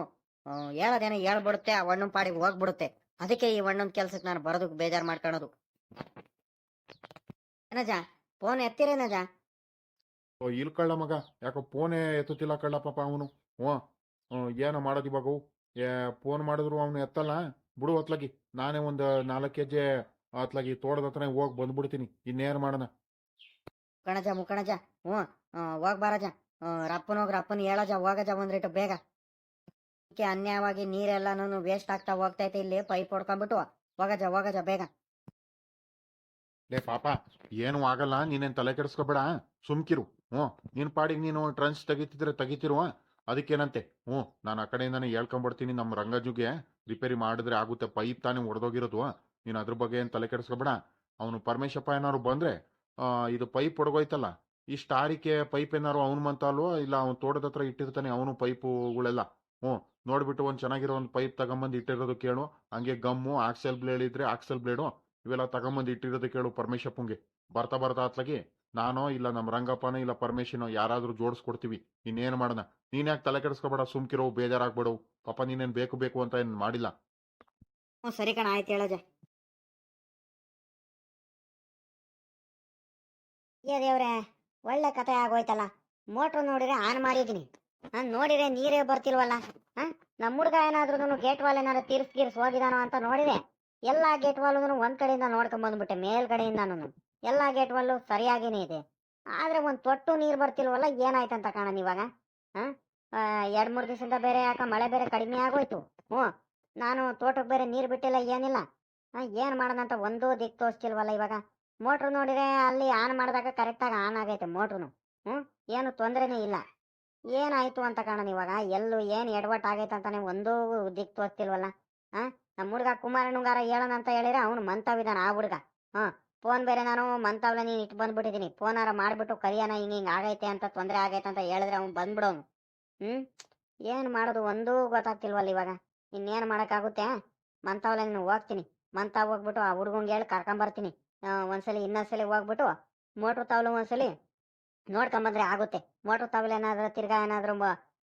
ಹೇಳೋದೇನೋ ಹೇಳ್ಬಿಡುತ್ತೆ. ಅವಣ್ಣನ ಪಾಡಿಗೆ ಹೋಗ್ಬಿಡುತ್ತೆ. ಅದಕ್ಕೆ ಈ ಒಣ್ಣೊಂದು ಕೆಲ್ಸಕ್ಕೆ ನಾನು ಬರೋದಕ್ಕೆ ಬೇಜಾರು ಮಾಡ್ಕೊಳೋದು. ಏನಜ ಫೋನ್ ಎತ್ತಿರೇನಜ ಓ ಇಲ್ಲಿ ಕಳ್ಳ ಮಗ. ಯಾಕೋ ಫೋನೇ ಎತ್ತುತ್ತಿಲ್ಲ ಕಳ್ಳ ಪಾಪ ಅವನು. ಹ್ಞೂ ಏನೋ ಮಾಡೋದು ಇವಾಗ? ಏ ಫೋನ್ ಮಾಡಿದ್ರು ಅವನು ಎತ್ತಲ್ಲ. ಬಿಡು ಹೊತ್ಲಾಗಿ. ನಾನೇ ಒಂದು ನಾಲ್ಕು ಹೆಜ್ಜೆ ಅತ್ಲಾಗಿ ತೋಟದ ಹತ್ರ ಹೋಗಿ ಬಂದ್ಬಿಡ್ತೀನಿ. ಇನ್ನೇನು ಮಾಡೋಣ? ಕಣಜ ಮುಕಣಜ ಹ್ಞೂ ಹೋಗಿ ಬಾರಜ ರಪ್ಪನ ಹೋಗಿ ಅಪ್ಪನ ಹೇಳಜ ಹೋಗಜ ಒಂದ್ರಿಟ್ಟು ಬೇಗ. ಅದಕ್ಕೆ ಅನ್ಯಾಯವಾಗಿ ನೀರೆಲ್ಲನೂ ವೇಸ್ಟ್ ಆಗ್ತಾ ಹೋಗ್ತೈತೆ ಇಲ್ಲಿ ಪೈಪ್ ಹೊಡ್ಕೊಂಡ್ಬಿಟ್ಟು. ಹೋಗಜ ಹೋಗಜ ಬೇಗ. ಲೇ ಪಾಪ, ಏನು ಆಗಲ್ಲ, ನೀನೇನ್ ತಲೆ ಕೆಡಿಸ್ಕೋಬೇಡ ಸುಮ್ಕಿರು, ಹ್ಞೂ. ನಿನ್ನ ಪಾಡಿಗೆ ನೀನು ಟ್ರಂಚ್ ತೆಗಿತಿದ್ರೆ ತೆಗಿತಿರುವ ಅದಕ್ಕೇನಂತೆ? ಹ್ಞೂ, ನಾನು ಆ ಕಡೆಯಿಂದಾನೆ ಹೇಳ್ಕೊಂಬಿಡ್ತೀನಿ ನಮ್ಮ ರಂಗಜುಗೆ. ರಿಪೇರಿ ಮಾಡಿದ್ರೆ ಆಗುತ್ತೆ ಪೈಪ್ ತಾನೇ ಒಡೆದೋಗಿರೋದು ನೀನು ಅದ್ರ ಬಗ್ಗೆ ಏನು ತಲೆ ಕೆಡಿಸ್ಕೋಬೇಡ. ಅವನು ಪರಮೇಶಪ್ಪ ಏನಾದ್ರು ಬಂದರೆ ಇದು ಪೈಪ್ ಒಡಗೋಯ್ತಲ್ಲ, ಈ ಸ್ಟಾರಿಕೆ ಪೈಪ್ ಏನಾರು ಅವನು ಮಂತಲ್ವೋ, ಇಲ್ಲ ಅವ್ನು ತೋಟದ ಹತ್ರ ಇಟ್ಟಿರ್ತಾನೆ ಅವನು ಪೈಪುಗಳೆಲ್ಲ ಹ್ಞೂ. ನೋಡ್ಬಿಟ್ಟು ಒಂದು ಚೆನ್ನಾಗಿರೋ ಒಂದು ಪೈಪ್ ತಗೊಂಬಂದು ಇಟ್ಟಿರೋದು ಕೇಳು. ಹಂಗೆ ಗಮ್ಮು ಆಕ್ಸೆಲ್ ಬ್ಲೇಡ್ ಇದ್ರೆ ಆಕ್ಸೆಲ್ ಬ್ಲೇಡು ಇವೆಲ್ಲ ತಗೊಂಬಂದು ಇಟ್ಟಿರೋದು ಕೇಳು ಪರಮೇಶಪ್ಪಂಗೆ ಬರ್ತಾ ಬರ್ತಾ ಅತ್ಲಾಗಿ ನಾನೋ ಇಲ್ಲ ನಮ್ಮ ರಂಗಪ್ಪನೋ ಇಲ್ಲ ಪರಮೇಶನೋ ಯಾರಾದ್ರೂ ಜೋಡಿಸ್ಕೊಡ್ತೀವಿ, ಇನ್ನೇನು ಮಾಡೋಣ? ನೀನ್ ಯಾಕೆ ತಲೆ ಕೆಡಿಸ್ಕೊಬೇಡ, ಸುಮ್ಕಿರೋ ಬೇಜಾರಾಗ್ಬೇಡವು ಪಾಪ ನೀನೇನ್ ಬೇಕು ಬೇಕು ಅಂತ ಏನು ಮಾಡಿಲ್ಲ. ಸರಿ ಕಣ, ಆಯ್ತು ಹೇಳಜ ಒಳ್ಳೆ ಕತೆ ಆಗೋಯ್ತಲ್ಲ. ಮೋಟ್ರ್ ನೋಡಿದ್ರೆ ಆನ್ ಮಾಡಿದೀನಿ ನಾನು ನೋಡಿದ್ರೆ ನೀರೇ ಬರ್ತಿಲ್ವಲ್ಲ? ನಮ್ಮ ಹುಡುಗ ಏನಾದ್ರೂ ಗೇಟ್ ವಾಲ್ ಏನಾದ್ರು ತೀರ್ಸ್ ತೀರ್ಸ್ ಹೋಗಿದಾನೋ ಅಂತ ನೋಡಿದೆ. ಎಲ್ಲಾ ಗೇಟ್ ವಾಲ್ ಒಂದ್ ಕಡೆಯಿಂದ ನೋಡ್ಕೊಂಡ್ ಬಂದ್ಬಿಟ್ಟೆ ಮೇಲ್ಗಡೆಯಿಂದಾನು ಎಲ್ಲಾ ಗೇಟ್ ವಾಲ್ ಸರಿಯಾಗಿನೇ ಇದೆ. ಆದ್ರೆ ಒಂದ್ ತೊಟ್ಟು ನೀರ್ ಬರ್ತಿಲ್ವಲ್ಲ, ಏನಾಯ್ತಂತ ಕಾಣನ್ ಇವಾಗ? ಎರಡ್ ಮೂರ್ ದಿವಸದಿಂದ ಬೇರೆ ಯಾಕ ಮಳೆ ಬೇರೆ ಕಡಿಮೆ ಆಗೋಯ್ತು. ಹ್ಞೂ, ನಾನು ತೋಟಕ್ಕೆ ಬೇರೆ ನೀರು ಬಿಟ್ಟಿಲ್ಲ, ಏನಿಲ್ಲ. ಏನ್ ಮಾಡೋದಂತ ಒಂದೂ ದಿಕ್ ತೋರಿಸ್ತಿಲ್ವಲ್ಲ ಇವಾಗ? ಮೋಟ್ರ್ ನೋಡಿದ್ರೆ ಅಲ್ಲಿ ಆನ್ ಮಾಡಿದಾಗ ಕರೆಕ್ಟಾಗಿ ಆನ್ ಆಗೈತೆ ಮೋಟ್ರುನು. ಹ್ಞೂ, ಏನು ತೊಂದರೆನೇ ಇಲ್ಲ. ಏನಾಯ್ತು ಅಂತ ಕಾಣೋಣ ಇವಾಗ? ಎಲ್ಲೂ ಏನು ಎಡವಟ್ ಆಗೈತೆ ಅಂತಾನೆ ಒಂದೂ ದಿಕ್ ತೋರ್ತಿಲ್ವಲ್ಲ ಹಾಂ ನಮ್ಮ ಹುಡುಗ ಕುಮಾರಣ್ಣಗಾರ ಹೇಳೋಣ ಅಂತ ಹೇಳಿದ್ರೆ ಅವ್ನು ಮಂತಾವಿದಾನ ಆ ಹುಡುಗ. ಹಾಂ ಫೋನ್ ಬೇರೆ ನಾನು ಮಂತಾವ್ಲೆ ನೀನು ಇಟ್ಟು ಫೋನ್ ಫೋನಾರ ಮಾಡಿಬಿಟ್ಟು ಕರಿಯೋಣ, ಹಿಂಗೆ ಹಿಂಗೆ ಆಗೈತೆ ಅಂತ ತೊಂದರೆ ಆಗೈತೆ ಅಂತ ಹೇಳಿದ್ರೆ ಅವ್ನು ಬಂದ್ಬಿಡೋನು. ಹ್ಞೂ ಏನು ಮಾಡೋದು? ಒಂದೂ ಗೊತ್ತಾಗ್ತಿಲ್ವಲ್ಲ ಇವಾಗ? ಇನ್ನೇನು ಮಾಡೋಕ್ಕಾಗುತ್ತೆ? ಮಂತವ್ಲ ನೀನು ಹೋಗ್ತೀನಿ. ಮಂತ ಹೋಗ್ಬಿಟ್ಟು ಆ ಹುಡ್ಗಂಗೆ ಹೇಳಿ ಕರ್ಕೊಂಬರ್ತೀನಿ. ಬರ್ತೀನಿ ಒಂದ್ಸಲಿ ಇನ್ನೊಂದ್ಸಲಿ ಹೋಗ್ಬಿಟ್ಟು ಮೋಟ್ರ್ ತಾವ್ಲು ಒಂದ್ಸಲಿ ನೋಡ್ಕೊಂಬಂದ್ರೆ ಆಗುತ್ತೆ. ಮೋಟ್ರ್ ತಾವಲ್ ಏನಾದ್ರು, ತಿರ್ಗಾ ಏನಾದ್ರು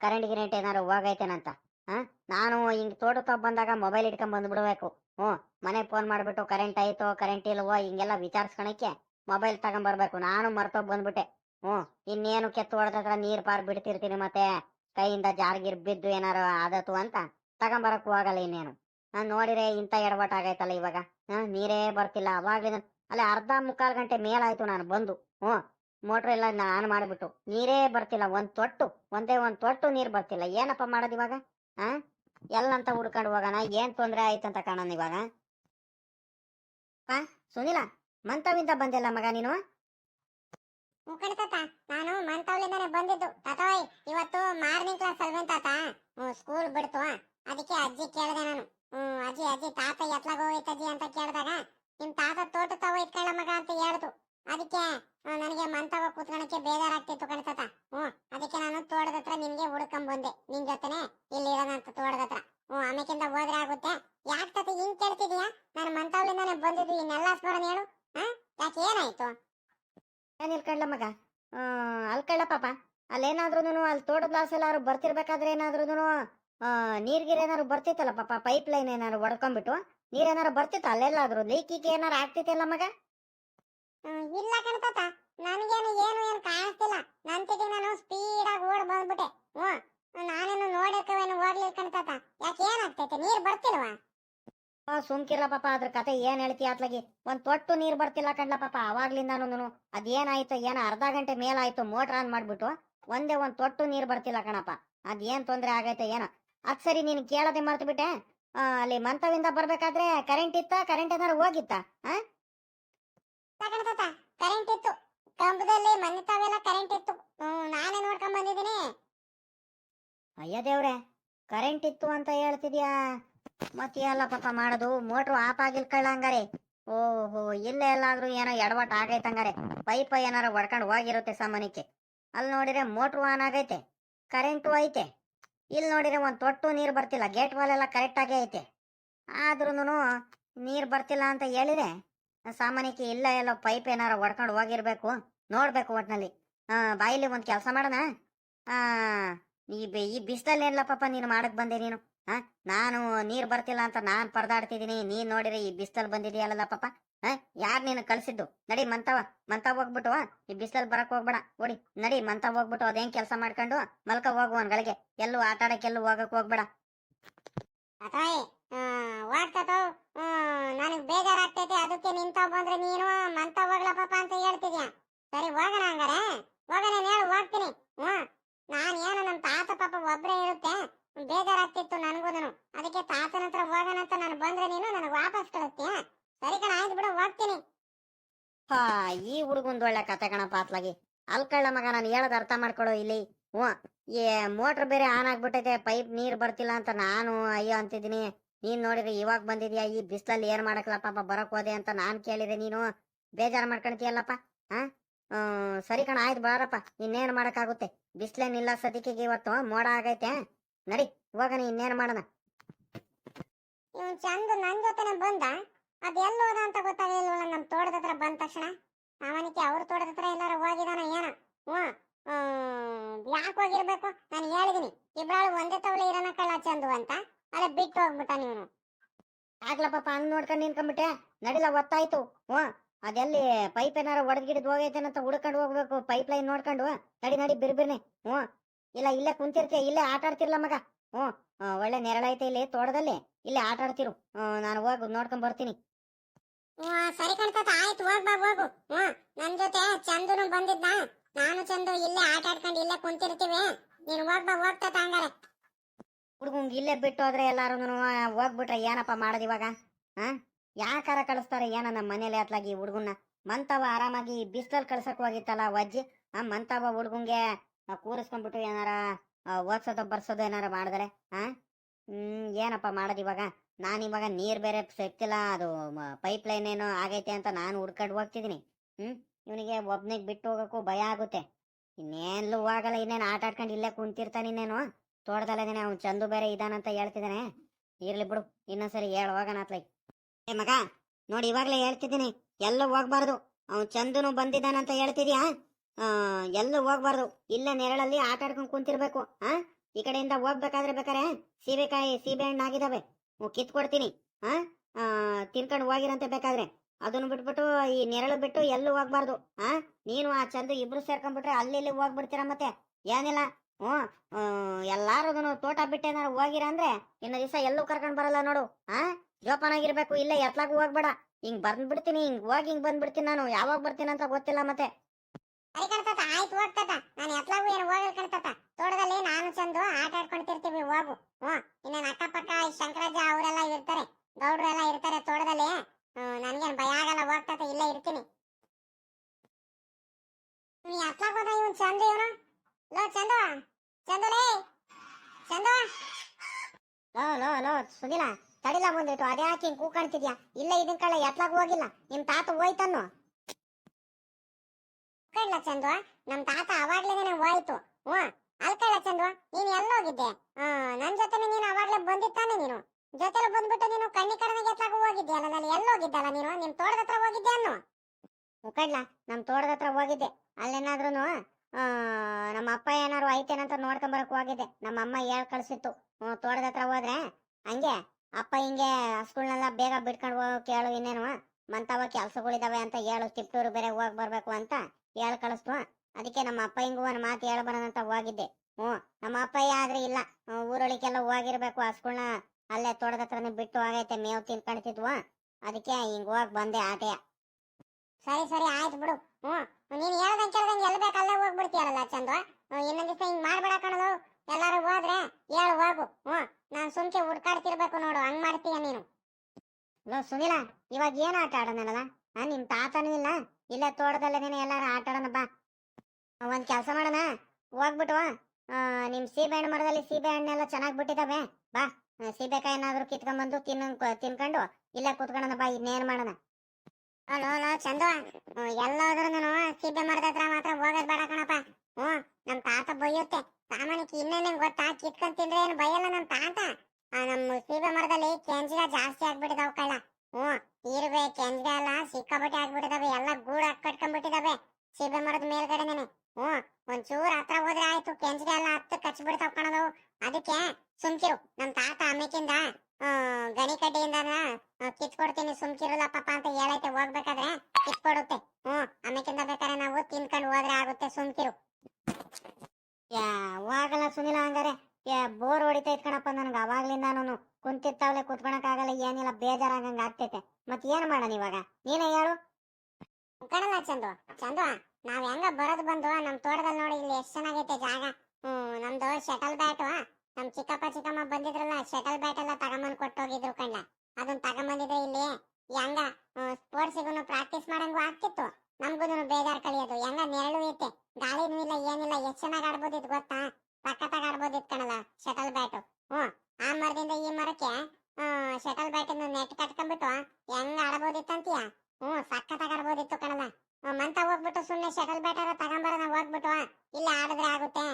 ಕರೆಂಟ್ ಗಿರೆಂಟ್ ಏನಾದ್ರು ಹೋಗೈತೇನಂತ. ಹಾ ನಾನು ಹಿಂಗ್ ತೋಟ ಬಂದಾಗ ಮೊಬೈಲ್ ಇಟ್ಕೊಂಡ್ ಬಂದ್ಬಿಡ್ಬೇಕು. ಹ್ಞೂ, ಮನೆಗೆ ಫೋನ್ ಮಾಡ್ಬಿಟ್ಟು ಕರೆಂಟ್ ಆಯ್ತೋ ಕರೆಂಟ್ ಇಲ್ವೋ, ಹಿಂಗೆಲ್ಲ ವಿಚಾರಿಸ್ಕೊಳಕ್ಕೆ ಮೊಬೈಲ್ ತಗೊಂಬರ್ಬೇಕು. ನಾನು ಮರ್ತೋಗ್ ಬಂದ್ಬಿಟ್ಟೆ. ಹ್ಞೂ, ಇನ್ನೇನು ಕೆತ್ತು ಹೊಡೆದ್ರ ನೀರ್ ಪಾರ್ ಬಿಡ್ತಿರ್ತೀನಿ ಮತ್ತೆ ಕೈಯಿಂದ ಜಾರ್ಗಿರ್ ಬಿದ್ದು ಏನಾರು ಆದತು ಅಂತ ತಗೊಂಬರಕ್ ಹೋಗಲ್ಲ ಇನ್ನೇನು. ನಾನ್ ನೋಡಿರೆ ಇಂಥ ಎಡವಟ್ ಆಗೈತಲ್ಲ ಇವಾಗ. ಹ ನೀರೇ ಬರ್ತಿಲ್ಲ. ಅವಾಗ್ಲಿಂದ, ಅಲ್ಲೇ ಅರ್ಧ ಮುಕ್ಕಾಲ್ ಗಂಟೆ ಮೇಲಾಯ್ತು ನಾನು ಬಂದು. ಹ್ಞೂ ಮೋಟ್ರ್ ಎಲ್ಲ ಆನ್ ಮಾಡಿಬಿಟ್ಟು ನೀರೇ ಬರ್ತಿಲ್ಲ, ಒಂದ್ ತೊಟ್ಟು, ಒಂದೇ ಒಂದ್ ತೊಟ್ಟು ನೀರ್ ಬರ್ತಿಲ್ಲ. ಏನಪ್ಪ ಮಾಡೋದು ಇವಾಗ? ಹಾ ಎಲ್ಲಂತ ಹುಡ್ಕೊಂಡು ಹೋಗೋಣ, ಏನ್ ತೊಂದ್ರೆ ಆಯ್ತಂತ ಕಾಣೋಣ ಇವಾಗ? ಆ? ಸುನಿಲ ಮಂತವಿಂದ ಬಂದಿಲ್ಲ ಮಗ ನೀನು? ಮುಖಂಡ ತಾತ, ನಾನು ಮಂತವ್ಲಿಂದಾನೆ ಬಂದಿದ್ದು. ತಾತಾಯ್, ಇವತ್ತು ಮಾರ್ನಿಂಗ್ ಕ್ಲಾಸ್ ಅಲ್ವೇನ್ ತಾತ? ಸ್ಕೂಲ್ ಬಿಡ್ತು. ಅದಕ್ಕೆ ಅಜ್ಜಿ ಕೇಳ್ದೆ ನಾನು. ಹ್ಮ್, ಅಜ್ಜಿ ಅಜ್ಜಿ, ತಾತ ಎತ್ಲಾಗ ಹೋಯ್ತಜ್ಜಿ ಅಂತ ಕೇಳಿದಾಗ, ನಿಮ್ ತಾತ ತೋಟ ಹೋಯ್ತ್ಕೊಳ್ಳ ಮಗ ಅಂತ ಹೇಳ್ದು. ಅದಕ್ಕೆ ನನಗೆ ಮಂತವ ಕೂತ್ಕೊಳಕ್ಕೆ ಬೇಜಾರಾಗ್ತಿತ್ತು ಕಣ್ತತ. ಹ್ಞೂ, ಅದಕ್ಕೆ ನಾನು ತೋಟದ ಹತ್ರ ನಿಮ್ಗೆ ಹುಡ್ಕೊಂಡ್ ಬಂದೆ ನಿನ್ ಜೊತೆನೆ ಇಲ್ಲಿ ಇರೋದಂತ ತೋಟದ ಹತ್ರ. ಹ್ಞೂ, ಆಮೇಕಿಂದ ಹೋದ್ರೆ ಆಗುತ್ತೆ. ಯಾಕೆ ತಾತ ಹಿಂಗ್ ಕೇಳ್ತಿದೀಯಾ? ನಾನು ಮಂತವ್ಲಿಂದಾನೆ ಬಂದಿದ್ದು ಇನ್ನೆಲ್ಲ ಸ್ಮರಣ ಹೇಳು. ಹಾ, ಯಾಕೆ ಏನಾಯ್ತು? ಏನ್ ಇಲ್ಕಳ್ಳ ಮಗ? ಅಲ್ಕಳ್ಳ ಪಾಪ. ಅಲ್ಲೇನಾದ್ರೂ ಅಲ್ಲಿ ತೋಟದ ಗ್ಲಾಸ್ ಎಲ್ಲಾರು ಬರ್ತಿರ್ಬೇಕಾದ್ರೆ ಏನಾದ್ರೂ ನೀರ್ ಗೀರ್ ಏನಾದ್ರು ಬರ್ತಿತ್ತಲ್ಲ ಪಾಪ ಪೈಪ್ ಲೈನ್ ಏನಾದ್ರು ಒಡ್ಕೊಂಡ್ಬಿಟ್ಟು ನೀರೇನಾರು ಬರ್ತಿತ್ತು ಅಲ್ಲೆಲ್ಲಾದ್ರು ಲೀಕಿಗೆ ಏನಾರು ಆಗ್ತಿತ್ತಲ್ಲ ಮಗ? ಇಲ್ಲ ಕಣ್ತಾತ. ನನಗೇನು ಏನು ಏನು ಕಾಣಿಸ್ತಿಲ್ಲ. ನಂತಿಗೆ ನಾನು ಸ್ಪೀಡಾಗಿ ಓಡ್ ಬಂದ್ಬಿಟ್ಟೆ. ಹ್ಞೂ ನಾನೇನು ನೋಡಕ್ಕವೇನು ಓಡ್ಲಿಲ್ಲ ಕಣ್ತಾತ. ಯಾಕೆ ಏನಾಗ್ತೈತೆ? ನೀರು ಬರ್ತಿಲ್ವಾ? ಆ, ಸುಮ್ಕಿರ್ಲ ಪಾಪ ಅದ್ರ ಕತೆ ಏನ್ ಹೇಳ್ತಿ ಅತ್ಲಾಗಿ ಒಂದ್ ತೊಟ್ಟು ನೀರ್ ಬರ್ತಿಲ್ಲ ಕಣ್ಲ ಪಾಪ ಅವಾಗ್ಲಿಂದಾನು ಅದೇನಾಯ್ತು ಏನ ಅರ್ಧ ಗಂಟೆ ಮೇಲಾಯ್ತು ಮೋಟರ್ ಆನ್ ಮಾಡ್ಬಿಟ್ಟು ಒಂದೇ ಒಂದ್ ತೊಟ್ಟು ನೀರ್ ಬರ್ತಿಲ್ಲ ಕಣಪ್ಪ. ಅದೇನ್ ತೊಂದ್ರೆ ಆಗೈತೆ ಏನ. ಅದ್ ಸರಿ ನೀನ್ ಕೇಳದೆ ಮರ್ತು ಬಿಟ್ಟೆ ಅಲ್ಲಿ ಮಂತವಿಂದ ಬರ್ಬೇಕಾದ್ರೆ ಕರೆಂಟ್ ಇತ್ತ ಕರೆಂಟ್ ಏನಾರು ಹೋಗಿತ್ತ ಆ ತಾತ ಕರೆಂಟ್ ಇತ್ತು. ಕಂಬದಲ್ಲಿ ಮನೆ ತಾವೆಲ್ಲ ಕರೆಂಟ್ ಇತ್ತು. ನಾನೇ ನೋಡ್ಕೊಂಡ್ ಬಂದಿದ್ದೀನಿ. ಅಯ್ಯ ದೇವ್ರೆ, ಕರೆಂಟ್ ಇತ್ತು ಅಂತ ಹೇಳ್ತಿದ್ಯಾ? ಮತ್ತೆ ಎಲ್ಲ ಪಾಪ ಮಾಡೋದು. ಮೋಟ್ರು ಆಫ್ ಆಗಿಲ್ಕಳ್ಳ ಹಂಗಾರೆ. ಓಹೋ, ಇಲ್ಲೇ ಎಲ್ಲಾದ್ರೂ ಏನೋ ಎಡವಟ್ ಆಗೈತಂಗಾರೆ ಪೈಪ್ ಏನಾರ ಹೊಡ್ಕೊಂಡು ಹೋಗಿರುತ್ತೆ ಸಾಮಾನ್ಯಕ್ಕೆ. ಅಲ್ಲಿ ನೋಡಿದ್ರೆ ಮೋಟ್ರು ಆನ್ ಆಗೈತೆ. ಕರೆಂಟು ಐತೆ. ಇಲ್ಲಿ ನೋಡಿದ್ರೆ ಒಂದು ತೊಟ್ಟು ನೀರು ಬರ್ತಿಲ್ಲ. ಗೇಟ್ ವಾಲ್ ಎಲ್ಲ ಕರೆಕ್ಟಾಗಿ ಐತೆ. ಆದ್ರೂನು ನೀರು ಬರ್ತಿಲ್ಲ ಅಂತ ಹೇಳಿದೆ ಸಾಮಾನ್ಯಕ್ಕೆ ಇಲ್ಲ, ಎಲ್ಲ ಪೈಪ್ ಏನಾರ ಹೊಡ್ಕೊಂಡು ಹೋಗಿರ್ಬೇಕು. ನೋಡ್ಬೇಕು ಒಟ್ನಲ್ಲಿ. ಹಾ ಬಾಯಿಲಿ ಒಂದು ಕೆಲಸ ಮಾಡೋಣ? ಈ ಈ ಬಿಸಿಲಲ್ಲಿ ಎಲ್ಲ ಪಾಪ ನೀನು ಮಾಡಕ್ ಬಂದೆ ನೀನು? ಹಾ ನಾನು ನೀರ್ ಬರ್ತಿಲ್ಲ ಅಂತ ನಾನ್ ಪರದಾಡ್ತಿದೀನಿ ನೀನ್ ನೋಡಿರಿ ಈ ಬಿಸ್ತಲ್ ಬಂದಿದೆಯಲ್ಲ ಪಾಪ. ಹಾ ಯಾರ್ ನೀನು ಕಳ್ಸಿದ್ದು? ನಡಿ ಮಂತವ ಮಂತ ಹೋಗ್ಬಿಟ್ಟು ಈ ಬಿಸ್ತಲ್ ಬರಕ್ ಹೋಗ್ಬೇಡ. ಓಡಿ, ನಡಿ ಮಂತ ಹೋಗ್ಬಿಟ್ಟು ಅದೇನ್ ಕೆಲಸ ಮಾಡ್ಕೊಂಡು ಮಲ್ಕ ಹೋಗುವನ್ಗಳಿಗೆ ಎಲ್ಲೂ ಆಟ ಆಡಕ್ಕೆಲ್ಲೂ ಹೋಗಕ್ ಹೋಗ್ಬೇಡ. ತಾತಾಯಿ ನನಗೆ ಬೇಜಾರಾಗ್ತೈತೆ, ಅದಕ್ಕೆ ನಿಂತ ಬಂದ್ರೆ ನೀನು ಮಂತ ಹೋಗ್ಲ ಪಾಪ ಅಂತ ಹೇಳ್ತಿದ್ಯಾ? ಸರಿ, ಹೋಗೋಣ ಹಂಗಾರೆ. ಹೋಗೋಣ ಹೇಳು, ಹೋಗ್ತೀನಿ. ಹ್ಞೂ ನಾನ್ ಏನು ನಮ್ ತಾತ ಪಾಪ ಒಬ್ರೇ ಇರುತ್ತೆ, ಬೇಜಾರಾಗ್ತಿತ್ತು ನನ್ಗೂನು ಅದಕ್ಕೆ ತಾತನ ಹತ್ರ ಹೋಗೋಣ ಅಂತ ನಾನು ಬಂದ್ರೆ ನೀನು ನನಗೆ ವಾಪಸ್ ಕಳಿಸ್ತೀಯ? ಸರಿ ಕಣ, ಆಯ್ತು ಬಿಡು, ಹೋಗ್ತೀನಿ. ಹಾ, ಈ ಹುಡುಗಂದ್ ಒಳ್ಳೆ ಕತೆ ಕಣ ಅತ್ಲಾಗಿ ಅಲ್ಕಳ್ಳ ಮಗ ನಾನು ಹೇಳೋದು ಅರ್ಥ ಮಾಡ್ಕೊಳೋ ಇಲ್ಲಿ. ಹ್ಞೂ ಏ, ಮೋಟ್ರ್ ಬೇರೆ ಆನ್ ಆಗ್ಬಿಟ್ಟೈತೆ, ಪೈಪ್ ನೀರು ಬರ್ತಿಲ್ಲ ಅಂತ ನಾನು ಅಯ್ಯೋ ಅಂತಿದ್ದೀನಿ. ನೀನ್ ನೋಡಿದ್ರೆ ಇವಾಗ ಬಂದಿದ್ಯಾ? ಈ ಬಿಸ್ಲಲ್ಲಿ ಏನ್ ಮಾಡಕ್ಲ ಪಾಪ ಬರಕ್ ಹೋದೆ ಅಂತ ನಾನ್ ಕೇಳಿದೆ ನೀನು. ಬೇಜಾರ್ ಮಾಡ್ಕೊಂತೀಯಲ್ಲಪ್ಪ? ಹಾ ಸರಿ ಕಣ, ಆಯ್ತು ಬಾರಪ್ಪ. ಇನ್ನೇನ್ ಮಾಡಕ್ಕಾಗುತ್ತೆ? ಬಿಸ್ಲೇನಿಲ್ಲ ಸದ್ಯಕ್ಕೆ ಇವತ್ತು. ಮೋಡ ಆಗೈತೆ. ನಡಿ ಹೋಗಣ ಇನ್ನೇನ್ ಮಾಡೋಣ. ಇವನ್ ಚಂದ ನನ್ ಜೊತೆನೆ ಬಂದ? ಅದ್ ಎಲ್ಲಿ ಹೋದ ಅಂತ ಗೊತ್ತಾಗಲಿಲ್ವಲ್ಲ ನಮ್ ತೋಟದ ಹತ್ರ ಬಂದ ತಕ್ಷಣ. ಅವನಿಗೆ ಅವ್ರ ತೋಟದ ಹತ್ರ ಎಲ್ಲಾರು ಹೋಗಿದಾನ ಏನ. ಹ್ಮ್ ಯಾಕೆ ಹೋಗಿರ್ಬೇಕು? ನಾನು ಹೇಳಿದೀನಿ. ಇಬ್ರಾಳು ಒಂದೇ ತವಲೆ ಇರೋಣ ಕಳ್ಳ ಚಂದು ಅಂತ. ಅಲ್ಲ ಬಿಟ್ಟು ಹೋಗ್ಬಿಟ್ಟ ನೀನು. ಆಗ್ಲ ಪಾಪ ಹಂಗ್ ನೋಡ್ಕೊಂಡ್ ನಿನ್ಕೊಂಬಿಟ್ಟೆ ನಡಿಲ ಒತ್ತಾಯ್ತು. ಹ್ಞೂ, ಅದೆಲ್ಲಿ ಪೈಪ್ ಏನಾರ ಹೋಗೈತೆ ಅಂತ ಹುಡ್ಕೊಂಡು ಹೋಗ್ಬೇಕು. ಪೈಪ್ ಲೈನ್ ನೋಡ್ಕೊಂಡು ನಡಿ ನಡಿ ಬಿರ್ಬಿರ್ನೆ ಹ್ಞೂ, ಇಲ್ಲ ಇಲ್ಲೇ ಕುಂತಿರ್ತೀಯ, ಇಲ್ಲೇ ಆಟ ಆಡ್ತಿರ್ಲ ಮಗ. ಹ್ಞೂ ಒಳ್ಳೆ ನೆರಳೈತೆ ಇಲ್ಲಿ ತೋಟದಲ್ಲಿ? ಇಲ್ಲೇ ಆಟ ಆಡ್ತಿರು. ನಾನು ಹೋಗು, ನೋಡ್ಕೊಂಡ್ ಬರ್ತೀನಿ. ಸರಿ ಕಣ್ತಾತ ಆಯ್ತು ಹೋಗ್ಬಾ ಹೋಗು. ಹ್ಮ್ ನನ್ ಜೊತೆ ಚಂದುನು ಬಂದಿದ್ದ ನಾನು ಚಂದು ಇಲ್ಲೇ ಆಟ ಆಡ್ಕೊಂಡು ಇಲ್ಲೇ ಕುಂತಿರ್ತೀವಿ. ನೀನು ಹೋಗ್ಬಾ ಹೋಗ್ತಾತ ಹಂಗಾರೆ ಹುಡುಗಂಗ್ ಇಲ್ಲೇ ಬಿಟ್ಟು ಹೋದ್ರೆ ಎಲ್ಲಾರು ಹೋಗ್ಬಿಟ್ರೆ ಏನಪ್ಪ ಮಾಡೋದು ಇವಾಗ? ಹಾ ಯಾಕಾರ ಕಳಿಸ್ತಾರೆ ಏನ ನಮ್ಮ ಮನೇಲಿ ಅತ್ಲಾಗಿ ಹುಡುಗನ್ನ? ಮಂತವ ಆರಾಮಾಗಿ ಬಿಸ್ಲಲ್ಲಿ ಕಳ್ಸಕ್ ಹೋಗಿತ್ತಲ್ಲ ವಜ್ಜಿ ಆ ಮಂತವ ಹುಡುಗಂಗೆ ಕೂರಿಸ್ಕೊಂಡ್ಬಿಟ್ಟು ಏನಾರ ಓದ್ಸೋದು ಬರ್ಸೋದು ಏನಾರ ಮಾಡಿದ್ರೆ? ಹಾ ಹ್ಮ್, ಏನಪ್ಪ ಮಾಡೋದು ಇವಾಗ? ನಾನು ಇವಾಗ ನೀರ್ ಬೇರೆ ಸಿಕ್ತಿಲ್ಲ ಅದು ಪೈಪ್ ಲೈನ್ ಏನೋ ಆಗೈತೆ ಅಂತ ನಾನು ಹುಡ್ಕಂಡು ಹೋಗ್ತಿದ್ದೀನಿ ಹ್ಮ್, ಇವನಿಗೆ ಒಬ್ನಿಗೆ ಬಿಟ್ಟು ಹೋಗಕ್ಕೂ ಭಯ ಆಗುತ್ತೆ. ಇನ್ನೇನ್ಲೂ ಹೋಗಲ್ಲ ಇನ್ನೇನು ಆಟ ಆಡ್ಕೊಂಡು ಇಲ್ಲೇ ಕುಂತಿರ್ತಾನೆ ಇನ್ನೇನು? ತೋಟದಲ್ಲಿದ್ದಾನೆ, ಅವ್ನು ಚಂದು ಬೇರೆ ಇದಾನಂತ ಹೇಳ್ತಿದ್ದಾನೆ. ಇರ್ಲಿ ಬಿಡು, ಇನ್ನೊಂದ್ಸರಿ ಹೇಳ ಹೋಗೋಣ ಅತ್ಲೈ ಏ ಮಗ, ನೋಡಿ ಇವಾಗ್ಲೇ ಹೇಳ್ತಿದ್ದೀನಿ, ಎಲ್ಲೂ ಹೋಗ್ಬಾರ್ದು. ಅವ್ನು ಚಂದುನು ಬಂದಿದ್ದಾನಂತ ಹೇಳ್ತಿದ್ಯಾ? ಎಲ್ಲೂ ಹೋಗ್ಬಾರ್ದು. ಇಲ್ಲ ನೆರಳಲ್ಲಿ ಆಟ ಆಡ್ಕೊಂಡು ಕುಂತಿರ್ಬೇಕು, ಆ? ಈ ಕಡೆಯಿಂದ ಹೋಗ್ಬೇಕಾದ್ರೆ ಬೇಕಾರೆ ಸೀಬೆಕಾಯಿ, ಸೀಬೆ ಹಣ್ಣು ಆಗಿದಾವೆ. ಹ್ಞೂ ಕಿತ್ಕೊಡ್ತೀನಿ, ಆ? ತಿನ್ಕೊಂಡು ಹೋಗಿರಂತೆ ಬೇಕಾದ್ರೆ. ಅದನ್ನು ಬಿಟ್ಬಿಟ್ಟು ಈ ನೆರಳು ಬಿಟ್ಟು ಎಲ್ಲೂ ಹೋಗ್ಬಾರ್ದು, ಆ? ನೀನು ಆ ಚಂದು ಇಬ್ರು ಸೇರ್ಕೊಂಡ್ಬಿಟ್ರೆ ಅಲ್ಲಿ ಹೋಗ್ಬಿಡ್ತೀರ ಮತ್ತೆ? ಏನಿಲ್ಲ ಹ್ಞೂ ಎಲ್ಲಾರು ತೋಟ ಬಿಟ್ಟೇನಾರು ಹೋಗಿರ ಅಂದ್ರೆ ಇನ್ನ ದಿವಸ ಎಲ್ಲೂ ಕರ್ಕೊಂಡ್ ಬರಲ್ಲ ನೋಡು ಆ? ಜೋಪಾನಾಗಿರ್ಬೇಕು ಇಲ್ಲೇ ಎತ್ಲಾಗೂ ಹೋಗ್ಬೇಡ. ಹಿಂಗ್ ಬಂದ್ಬಿಡ್ತೀನಿ ಹಿಂಗ್ ಹೋಗಿ ಹಿಂಗ್ ಬಂದ್ಬಿಡ್ತೀನಿ ನಾನು ಯಾವಾಗ ಬರ್ತೀನಿ ಅಂತ ಗೊತ್ತಿಲ್ಲ ಮತ್ತೆ. ಸರಿ ಕಣ್ತಾತ ಆಯ್ತು ಹೋಗ್ತಾತ ನಾನು ಎತ್ಲಾಗೂ ಏನು ಹೋಗಲ್ ಕಣ್ತಾತ. ತೋಟದಲ್ಲಿ ನಾನು ಚಂದ ಆಟ ಆಡ್ಕೊಂತಿರ್ತೀವಿ ಹೋಗು. ಹ್ಮ್ ಇನ್ನೇನ್ ಅಕ್ಕಪಕ್ಕ ಶಂಕರಾಜ ಅವರೆಲ್ಲ ಇರ್ತಾರೆ ಗೌಡ್ರೆಲ್ಲ ಇರ್ತಾರೆ ತೋಟದಲ್ಲಿ. ಹ್ಮ್, ನನ್ಗೇನ್ ಭಯ ಆಗಲ್ಲ ಹೋಗ್ತಾತ ಇಲ್ಲೇ ಇರ್ತೀನಿ. ನೀ ಎತ್ಲಾಕ್ ಹೋದ ಇವನ್ ಚಂದ ಇವನು? ಲೋ ಚಂದು. ಚಂದುಲೇ ಚಂದು ಲೋ ಲೋ ಲೋ ಸುನಿಲ ತಡಿಲ ಬಂದಿಟ್ಟು ಅದ್ಯಾಕೆ ಹಿಂಗ್ ಕೂಕಾಣ್ತಿದ್ಯಾ ಇಲ್ಲ ಇದನ್ ಕಳ್ಳ ಎತ್ಲಾಗ ಹೋಗಿಲ್ಲ ನಿಮ್ ತಾತ ಹೋಯ್ತನ್ನು. ಕಳ್ಳ ಚಂದು ನಮ್ ತಾತ ಅವಾಗ್ಲೇನೆ ಹೋಯ್ತು. ಹ್ಮ್ ಅಲ್ಕಳ್ಳ ಚಂದು ನೀನ್ ಎಲ್ಲೋಗಿದ್ದೆ? ಆ ನನ್ ಜೊತೆನೆ ನೀನು ಅವಾಗ್ಲೇ ಬಂದಿತ್ತಾನೆ ನೀನು. ಜೊತೆಲಿ ಬಂದ್ಬಿಟ್ಟು ನೀನು ಕಣ್ಣಿ ಕಡನಾಗ ಎತ್ಲಾಗ ಹೋಗಿದ್ದೆ ಅಲ್ಲ ನಾನು ಎಲ್ಲೋಗಿದ್ದಲ್ಲ ನೀನು? ನಿಮ್ ತೋಟದ ಹತ್ರ ಹೋಗಿದ್ದೆ ಅನ್ನು? ಮುಖಡ್ಲ ನಮ್ ತೋಟದ ಹತ್ರ ಹೋಗಿದ್ದೆ. ಅಲ್ಲೇನಾದ್ರೂ ನಮ್ಮ ಅಪ್ಪ ಏನಾರು ಐತೇನಂತ ನೋಡ್ಕೊಂಡ್ ಬರಕ್ ಹೋಗಿದ್ದೆ. ನಮ್ಮ ಅಮ್ಮ ಹೇಳ್ ಕಳ್ಸಿತ್ತು. ತೋಟದ ಹತ್ರ ಹೋದ್ರೆ, ಹಂಗೆ ಅಪ್ಪ ಹಿಂಗೆ ಹಸ್ಗಳ್ನೆಲ್ಲ ಬೇಗ ಬಿಟ್ಕೊಂಡು ಹೋಗೋ ಕೇಳು ಇನ್ನೇನು, ಮಂತಾವ ಕೆಲ್ಸಗಳಿದಾವೆ ಅಂತ ಹೇಳು, ತಿಪ್ಟೂರು ಬೇರೆ ಹೋಗ್ ಬರ್ಬೇಕು ಅಂತ ಹೇಳ್ ಕಳಿಸ್ತು. ಅದಕ್ಕೆ ನಮ್ಮ ಅಪ್ಪ ಹಿಂಗೂ ಒಂದ್ ಮಾತು ಬರೋದಂತ ಹೋಗಿದ್ದೆ. ಹ್ಞೂ ನಮ್ಮ ಅಪ್ಪ ಆದ್ರೆ ಇಲ್ಲ. ಊರೊಳಿಕೆಲ್ಲ ಹೋಗಿರ್ಬೇಕು ಹಸುಗಳನ್ನ ಅಲ್ಲೇ ತೋಟದ ಹತ್ರನೇ ಬಿಟ್ಟು ಹೋಗೈತೆ, ಮೇವು ತಿನ್ಕೊಂಡಿದ್ವು ಅದಕ್ಕೆ ಹಿಂಗ್ ಹೋಗ್ ಬಂದೆ ಆಟೆಯ. ಸರಿ ಸರಿ, ಆಯ್ತು ಬಿಡು. ಹ್ಞೂ. ನೀನು ಹೇಳ್ದಂಗೆ ಕೇಳ್ದಂಗೆ ಎಲ್ಲಿ ಬೇಕು ಅಲ್ಲೇ ಹೋಗ್ಬಿಡ್ತೀಯಲ್ಲ ಚಂದ್ರ? ಇನ್ನೊಂದು ದಿವಸ ಹಿಂಗೆ ಮಾಡ್ಬೇಡ ಕಣದು ಎಲ್ಲರೂ ಹೋದ್ರೆ ಹೇಳು, ಹೋಗು. ಹ್ಞೂ, ನಾನು ಸುಮ್ಕೆ ಹುಡ್ಕಾಡ್ತಿರ್ಬೇಕು ನೋಡು, ಹಂಗೆ ಮಾಡ್ತೀಯ ನೀನು. ಲೋ, ಸುನಿಲ, ಇವಾಗ ಏನು ಆಟ ಆಡೋಣಲ್ಲ ಹಾಂ ನಿಮ್ಮ ತಾತನೂ ಇಲ್ಲ? ಇಲ್ಲ ತೋಟದಲ್ಲೇ ನೀನು ಎಲ್ಲಾರು ಆಟ ಆಡೋಣ ಬಾ. ಒಂದು ಕೆಲಸ ಮಾಡೋಣ. ಹೋಗ್ಬಿಟ್ಟು ನಿಮ್ಮ ನಿಮ್ ಸೀಬೆ ಹಣ್ಣು ಮರದಲ್ಲಿ ಸೀಬೆ ಹಣ್ಣೆಲ್ಲ ಚೆನ್ನಾಗಿ ಬಿಟ್ಟಿದ್ದಾವೆ ಬಾ ಸೀಬೆಕಾಯಿ ಏನಾದರೂ ಕಿತ್ಕೊಂಡ್ಬಂದು ತಿನ್ನ, ತಿನ್ಕೊಂಡು ಇಲ್ಲೇ ಕುತ್ಕೊಳ್ಳೋಣ ಬಾ, ಇನ್ನೇನ್ ಮಾಡೋಣ? Hello hello Chandu. ಎಲ್ಲೋದ್ರೂ ಸಿಬ್ಬೆ ಮರದ ಹತ್ರ ಮಾತ್ರ ಹೋಗೋದ್ ಬೇಡ ಕಣಪ್ಪ. ಹ್ಮ್, ನಮ್ ತಾತ ಬೈಯುತ್ತೆ. ಸಾಮಾನ್ಯಕ್ಕೆ ಇನ್ನೇನೇನ್ ಗೊತ್ತಾ? ಕಿತ್ಕೊಂಡ್ ತಿಂದ್ರೆ ಏನು ಬೈಯಲ್ಲ ನಮ್ ತಾತ? ನಮ್ಮ ಸೀಬೆ ಮರದಲ್ಲಿ ಕೆಂಜಿಗ ಜಾಸ್ತಿ ಆಗ್ಬಿಟ್ಟಿದಾವ್ ಕಳ್ಳ. ಹ್ಮ್ ಇರುವೆ ಕೆಂಜಿಗ ಎಲ್ಲ ಸಿಕ್ಕಾಬಿಟ್ಟೆ ಆಗ್ಬಿಟ್ಟಿದಾವೆ. ಎಲ್ಲ ಗೂಡು ಕಟ್ಕೊಂಡ್ಬಿಟ್ಟಿದಾವೆ ಸೀಬೆ ಮರದ ಮೇಲ್ಗಡೆನೆ ಹ್ಮ್, ಒಂಚೂರ್ ಹತ್ರ ಹೋದ್ರೆ ಆಯ್ತು. ಕೆಂಜಿಗೆ ಎಲ್ಲ ಹತ್ತು ಕಚ್ಬಿಡ್ತಾವ್ ಕಣದವು ಅದಕ್ಕೆ ಸುಮ್ಕಿರು. ನಮ್ ತಾತ ಗಣಿ ಕಡ್ಡಿಯಿಂದ ಕಿತ್ಕೊಡ್ತೀನಿ ಸುಮ್ಕಿರಲ್ಲ ಪಾಪ ಅಂತ ಹೇಳೈತೆ, ಹೋಗ್ಬೇಕಾದ್ರೆ ಕಿತ್ಕೊಡುತ್ತೆ. ಹ್ಮ್ ಆಮೇಕಿಂದ ಬೇಕಾದ್ರೆ ನಾವು ತಿನ್ಕೊಂಡು ಹೋದ್ರೆ ಆಗುತ್ತೆ ಸುಮ್ಕಿರು ಯಾ, ಹೋಗಲ್ಲ ಸುನಿಲ ಹಂಗಾರೆ. ಯಾ, ಬೋರ್ ಹೊಡಿತಾ ಇತ್ಕಣಪ್ಪ ನನ್ಗೆ ಅವಾಗ್ಲಿಂದ ನಾನು ಕುಂತಿರ್ತಾವ್ಲೆ ಕುತ್ಕೊಳಕ್ಕಾಗಲ್ಲ ಏನಿಲ್ಲ, ಬೇಜಾರಾಗಂಗ ಆಗ್ತೈತೆ. ಮತ್ ಏನ್ ಮಾಡೋಣ ಇವಾಗ? ನೀನೇ ಹೇಳು. ಕಣಲ್ಲ ಚಂದು ಚಂದು, ನಾವ್ ಹೆಂಗ ಬರೋದ್ ಬಂದು, ನಮ್ ತೋಟದಲ್ಲಿ ನೋಡಿ ಇಲ್ಲಿ ಎಷ್ಟ್ ಚೆನ್ನಾಗೈತೆ ಜಾಗ. ಹ್ಮ್, ನಮ್ದು ಶಟಲ್ ಬ್ಯಾಟು ನಮ್ ಚಿಕ್ಕಪ್ಪ ಚಿಕ್ಕಮ್ಮ ಬಂದಿದ್ರಲ್ಲ ಶಟಲ್ ಬ್ಯಾಟ್ ಎಲ್ಲ ತಗೊಂಬಂದ್ ಕೊಟ್ಟೋಗಿದ್ರು ಕಣ್ಣ. ಅದನ್ನ ತಗೊಂಬಂದಿದ್ರೆ ಇಲ್ಲಿ. ಹೆಂಗ ಸ್ಪೋರ್ಟ್ಸಿಗೂ ಪ್ರಾಕ್ಟೀಸ್ ಮಾಡಂಗೂ ಆಗ್ತಿತ್ತು. ನಮ್ಗೂ ಬೇಜಾರ್ ಕಳಿಯೋದು. ಹೆಂಗ, ನೆರಳು ಐತೆ. ಗಾಳಿನೂ ಇಲ್ಲ, ಏನಿಲ್ಲ, ಎಷ್ಟ್ ಚೆನ್ನಾಗ್ ಆಡ್ಬೋದಿತ್ತು ಗೊತ್ತಾ? ಸಖತ್ತಾಗ್ ಆಡ್ಬೋದಿತ್ತು ಕಣಲ್ಲ ಶಟಲ್ ಬ್ಯಾಟ್ ಹ್ಮ್, ಆ ಮರದಿಂದ ಈ ಮರಕ್ಕೆ ಶಟಲ್ ಬ್ಯಾಟ್ ನೆಟ್ ಕಟ್ಕೊಂಡ್ಬಿಟ್ಟು ಹೆಂಗ್ ಆಡ್ಬೋದಿತ್ತಂತೀಯ? ಹ್ಮ್, ಸಖತ್ತಾಗ್ ಆಡ್ಬೋದಿತ್ತು ಕಣಲ್ಲ. ಮಂತ ಹೋಗ್ಬಿಟ್ಟು ಸುಮ್ನೆ ಶಟಲ್ ಬ್ಯಾಟ್ ತಗೊಂಬರೋಣ ಹೋಗ್ಬಿಟ್ಟು. ಇಲ್ಲಿ ಆಡಿದ್ರೆ ಆಗುತ್ತೆ.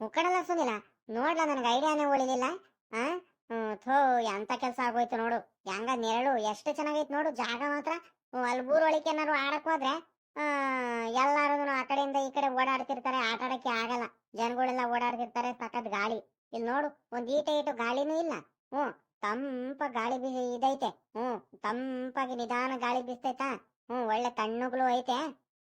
ಮುಕ್ಕಡಲ್ಲ ಸುನಿಲ. ನೋಡ್ಲ ನನಗೆ ಐಡಿಯಾನೇ ಉಳಿದಿಲ್ಲ ಆ? ಥೋ, ಎಂತ ಕೆಲಸ ಆಗೋಯ್ತು ನೋಡು. ಹೆಂಗ ನೆರಳು, ಎಷ್ಟು ಚೆನ್ನಾಗೈತೆ ನೋಡು, ಜಾಗ ಮಾತ್ರ. ಅಲ್ಲಿ ಊರೊಳಗೆ ಏನಾರು ಆಡಕ್ ಹೋದ್ರೆ ಎಲ್ಲಾರು ಆ ಕಡೆಯಿಂದ ಈ ಕಡೆ ಓಡಾಡ್ತಿರ್ತಾರೆ. ಆಟ ಆಡಕ್ಕೆ ಆಗಲ್ಲ. ಜನಗಳೆಲ್ಲ ಓಡಾಡ್ತಿರ್ತಾರೆ. ಸಖತ್ ಗಾಳಿ. ಇಲ್ಲಿ ನೋಡು, ಒಂದ್ ಈಟ ಈಟು ಗಾಳಿನೂ ಇಲ್ಲ. ಹ್ಮ್ ತಂಪ ಗಾಳಿ ಬೀ ಇದೈತೆ. ಹ್ಮ್ ತಂಪಾಗಿ ನಿಧಾನ ಗಾಳಿ ಬೀಸ್ತೈತಾ? ಹ್ಮ್ ಒಳ್ಳೆ ತಣ್ಣುಗಳು ಐತೆ.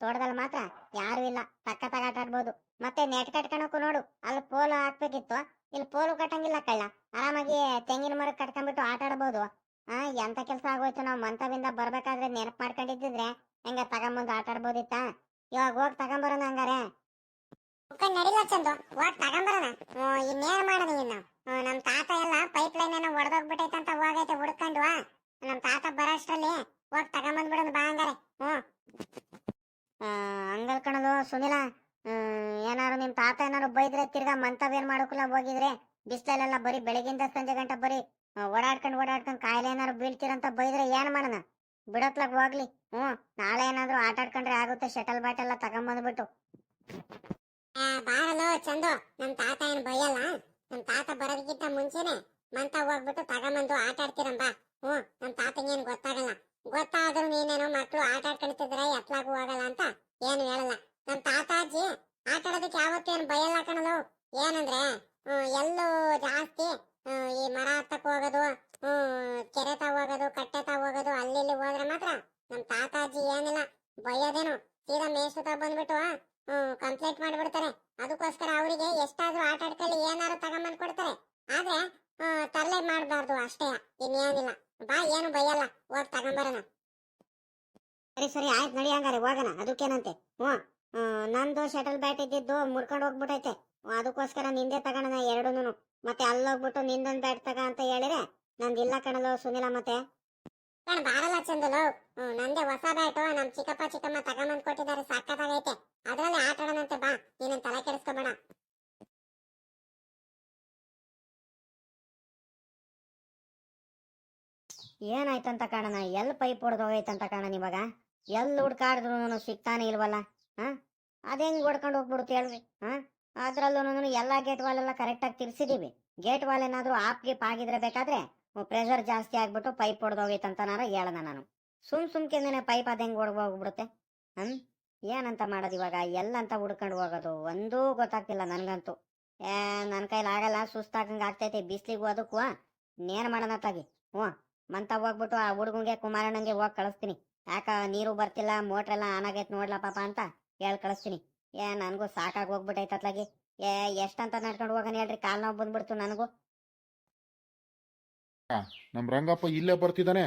ತೋಟದಲ್ಲಿ ಮಾತ್ರ ಯಾರು ಇಲ್ಲ. ಸಖತ್ತಾಗಿ ಆಟ ಆಡ್ಬೋದು. ಮತ್ತೆ ನೆಟ್ ಕಟ್ಕೊಳಕ್ಕೂ ನೋಡು. ಅಲ್ಲಿ ಪೋಲು ಹಾಕ್ಬೇಕಿತ್ತು. ಇಲ್ಲಿ ಪೋಲು ಕಟ್ಟಂಗಿಲ್ಲ ಕಳ್ಳ. ಆರಾಮಾಗಿ ತೆಂಗಿನ ಮರ ಕಟ್ಕೊಂಡ್ಬಿಟ್ಟು ಆಟ ಆಡ್ಬೋದು. ಆ, ಎಂತ ಕೆಲಸ ಆಗೋಯ್ತು ನಾವು ಮಂತವಿಂದ ಬರ್ಬೇಕಾದ್ರೆ ನೆನಪು ಮಾಡ್ಕೊಂಡಿದ್ದಿದ್ರೆ ಹೆಂಗ ತಗೊಂಬಂದು ಆಟ ಆಡ್ಬೋದಿತ್ತ? ಇವಾಗ ಹೋಗಿ ತಗೊಂಬರೋಣ ಹಂಗಾರೆ. ನಡಿಲ್ಲ ಚಂದು. ಹೋಗ್ ತಗೊಂಬರೋಣ. ಇನ್ನೇನ್ ಮಾಡೋಣ ಇನ್ನು ನಮ್ ತಾತ ಎಲ್ಲ ಪೈಪ್ ಲೈನ್ ಏನೋ ಒಡೆದೋಗ್ಬಿಟ್ಟೈತೆ ಅಂತ ಹೋಗೈತೆ ಹುಡ್ಕೊಂಡು. ನಮ್ ತಾತ ಬರೋಷ್ಟ್ರಲ್ಲಿ ಹೋಗ್ ತಗೊಂಬಂದ್ಬಿಡೋಣ ಬಾ ಹಂಗಾರೆ. ಹ್ಮ್. ಹಂಗಲ್ ಕಣದು ಸುನಿಲ. ಏನಾರು ನಿಮ್ ತಾತ ಏನಾರು ಬೈದ್ರೆ ತಿರ್ಗಾ ಮಂತವ್ ಏನ್ ಮಾಡೋಕಲ್ಲ ಹೋಗಿದ್ರೆ ಬಿಸ್ಲಲ್ಲೆಲ್ಲ ಬರೀ ಬೆಳಗಿಂದ ಸಂಜೆ ಗಂಟ ಬರೀ ಓಡಾಡ್ಕೊಂಡ್ ಓಡಾಡ್ಕೊಂಡ್ ಕಾಯಿಲೆ ಏನಾರು ಬೀಳ್ತೀರಂತ ಬೈದ್ರೆ ಏನ್ ಮಾಡೋಣ? ಬಿಡತ್ಲಾಗ ಹೋಗ್ಲಿ. ಹ್ಮ್ ನಾಳೆ ಏನಾದ್ರು ಆಟಾಡ್ಕೊಂಡ್ರೆ ಆಗುತ್ತೆ, ಶಟಲ್ ಬ್ಯಾಟ್ ಎಲ್ಲ ತಗೊಂಬಂದ್ಬಿಟ್ಟು. ಬಾರಲು ಚಂದು, ನಮ್ ತಾತ ಏನ್ ಬೈಯಲ್ಲ? ನಮ್ ತಾತ ಬರೋದಕ್ಕಿಂತ ಮುಂಚೆನೆ ಮಂತ ಹೋಗ್ಬಿಟ್ಟು ತಗೊಂಬಂದು ಆಟ ಆಡ್ತೀರಂಬ ಹ್ಮ್ ನಮ್ ತಾತಂಗೇನ್ ಗೊತ್ತಾಗಲ್ಲ. ಗೊತ್ತಾದ್ರೂ ನೀನೇನೋ ಮಕ್ಳು ಆಟ ಆಡ್ಕೊಳ್ತಿದ್ರೆ ಎತ್ಲಾಗೂ ಹೋಗಲ್ಲ ಅಂತ ಏನು ಹೇಳಲ್ಲ. ನಮ್ ತಾತ ಅಜ್ಜಿ ಆಟ ಆಡೋದಕ್ಕೆ ಯಾವತ್ತೂ ಏನು ಬಯಲ್ ಕಣಲು ಏನಂದ್ರೆ ಎಲ್ಲೂ ಜಾಸ್ತಿ ಈ ಮರ ಹತ್ತಕ್ ಹೋಗೋದು ಕೆರೆ ತಾ ಹೋಗೋದು ಕಟ್ಟೆ ತಾ ಹೋಗೋದು ಅಲ್ಲಿ ಹೋದ್ರೆ ಮಾತ್ರ ನಮ್ ತಾತ ಅಜ್ಜಿ ಏನಿಲ್ಲ ಬಯ್ಯೋದೇನು ಸೀದಾ ಮೇಸುತ್ತಾ ಬಂದ್ಬಿಟ್ಟು ಹ್ಮ್ ಕಂಪ್ಲೇಂಟ್ ಮಾಡ್ಬಿಡ್ತಾರೆ. ಅದಕ್ಕೋಸ್ಕರ ಅವರಿಗೆ ಎಷ್ಟಾದ್ರೂ ಆಟ ಆಡ್ಕೊಳ್ಳಿ ಏನಾದ್ರು ತಗೊಂಬಂದ್ ಕೊಡ್ತಾರೆ. ಆದ್ರೆ ತರಲೆ ಮಾಡಬಾರ್ದು ಅಷ್ಟೇ ಇನ್ನೇನಿಲ್ಲ. ಬಾ ಏನು ಬೈಯಲ್ಲ ಹೋಗ್ ತಗೊಂಬರೋಣ. ಸರಿ ಸರಿ ಆಯ್ತು ನಡಿ ಹಂಗಾರೆ ಹೋಗೋಣ ಅದಕ್ಕೇನಂತೆ. ಹ್ಮ್, ನಂದು ಶಟಲ್ ಬ್ಯಾಟ್ ಇದ್ದಿದ್ದು ಮುರ್ಕೊಂಡು ಹೋಗ್ಬಿಟ್ಟೈತೆ ಅದಕ್ಕೋಸ್ಕರ ನಿಂದೆ ತಗೋಣ ಎರಡೂನು ಮತ್ತೆ ಅಲ್ಲೋಗ್ಬಿಟ್ಟು ನಿಂದನ್ ಬ್ಯಾಟ್ ತಗ ಅಂತ ಹೇಳಿದ್ರೆ ನಂದಿಲ್ಲ ಕಣಲು ಸುನಿಲ ಮತ್ತೆ. ಕಣ ಬಾರಲ್ಲ ಚಂದಲು ನಂದೇ ಹೊಸ ಬ್ಯಾಟು ನಮ್ ಚಿಕ್ಕಪ್ಪ ಚಿಕ್ಕಮ್ಮ ತಗೊಂಬಂದ್ ಕೊಟ್ಟಿದ್ದಾರೆ, ಸಾಕಾಗೈತೆ. ಅದ್ರಲ್ಲಿ ಆಟ ಆಡೋಣಂತೆ ಬಾ ನೀನೇನ್ ತಲೆ ಕೆಡಿಸ್ಕೋಬೇಡ. ಏನಾಯ್ತಂತ ಕಾಣನ ಎಲ್ ಪೈಪ್ ಹೊಡೆದು ಹೋಗೈತಂತ ಕಾಣಣ ಇವಾಗ ಎಲ್ ಹುಡ್ಕಾಡಿದ್ರು ಸಿಗ್ತಾನೆ ಇಲ್ವಲ್ಲ, ಹಾ? ಅದೇಂಗ್ ಹೊಡ್ಕೊಂಡು ಹೋಗ್ಬಿಡುತ್ತೆ ಹೇಳ್ರಿ, ಹಾ? ಅದ್ರಲ್ಲೂ ಎಲ್ಲಾ ಗೇಟ್ ವಾಲ್ ಎಲ್ಲ ಕರೆಕ್ಟಾಗಿ ತಿರ್ಸಿದೀವಿ. ಗೇಟ್ ವಾಲ್ ಏನಾದ್ರು ಆಪ್ ಗೀಪ್ ಆಗಿದ್ರೆ ಬೇಕಾದ್ರೆ ಪ್ರೆಷರ್ ಜಾಸ್ತಿ ಆಗ್ಬಿಟ್ಟು ಪೈಪ್ ಹೊಡೆದೋಗೈತಂತನಾರ ಹೇಳ್ದೆ ನಾನು. ಸುಮ್ ಸುಮ್ಕೆಂದೇನೆ ಪೈಪ್ ಅದೇಂಗ್ ಹೆಂಗ್ ಹೋಗ್ಬಿಡುತ್ತೆ? ಹ್ಮ್? ಏನಂತ ಮಾಡೋದು ಇವಾಗ? ಎಲ್ಲಂತ ಹುಡ್ಕೊಂಡು ಹೋಗೋದು? ಒಂದೂ ಗೊತ್ತಾಗ್ತಿಲ್ಲ ನನ್ಗಂತೂ. ಏ ನನ್ನ ಕೈಲಿ ಆಗಲ್ಲ ಸುಸ್ತಾಗಂಗೆ ಆಗ್ತೈತೆ, ಬಿಸ್ಲಿಗೆ ಅದಕ್ಕೂ. ನೇನ್ ಮಾಡೋಣ ತಾಗಿ? ಹ್ಞೂ, ಮಂತ ಹೋಗ್ಬಿಟ್ಟು ಆ ಹುಡುಗಂಗೆ ಕುಮಾರಣ್ಣಂಗೆ ಹೋಗಿ ಕಳಿಸ್ತೀನಿ. ಯಾಕ, ನೀರು ಬರ್ತಿಲ್ಲ ಮೋಟ್ರ್ ಎಲ್ಲ ಆನ್ ಆಗೈತೆ ನೋಡ್ಲಾ ಪಾಪ ಅಂತ. ಹೇಳಿ ಕಳಿಸ್ತೀನಿ. ಏ, ನನಗೂ ಸಾಕಾಗಿ ಹೋಗ್ಬಿಟ್ಟೈತೆ ಅತ್ಲಾಗಿ. ಏ, ಎಷ್ಟಂತ ನಡ್ಕೊಂಡು ಹೋಗೋಣ ಹೇಳ್ರಿ, ಕಾಲ್ ನೋವು ಬಂದ್ಬಿಡ್ತು ನನಗೂ. ನಮ್ಮ ರಂಗಪ್ಪ ಇಲ್ಲೇ ಬರ್ತಿದ್ದಾನೆ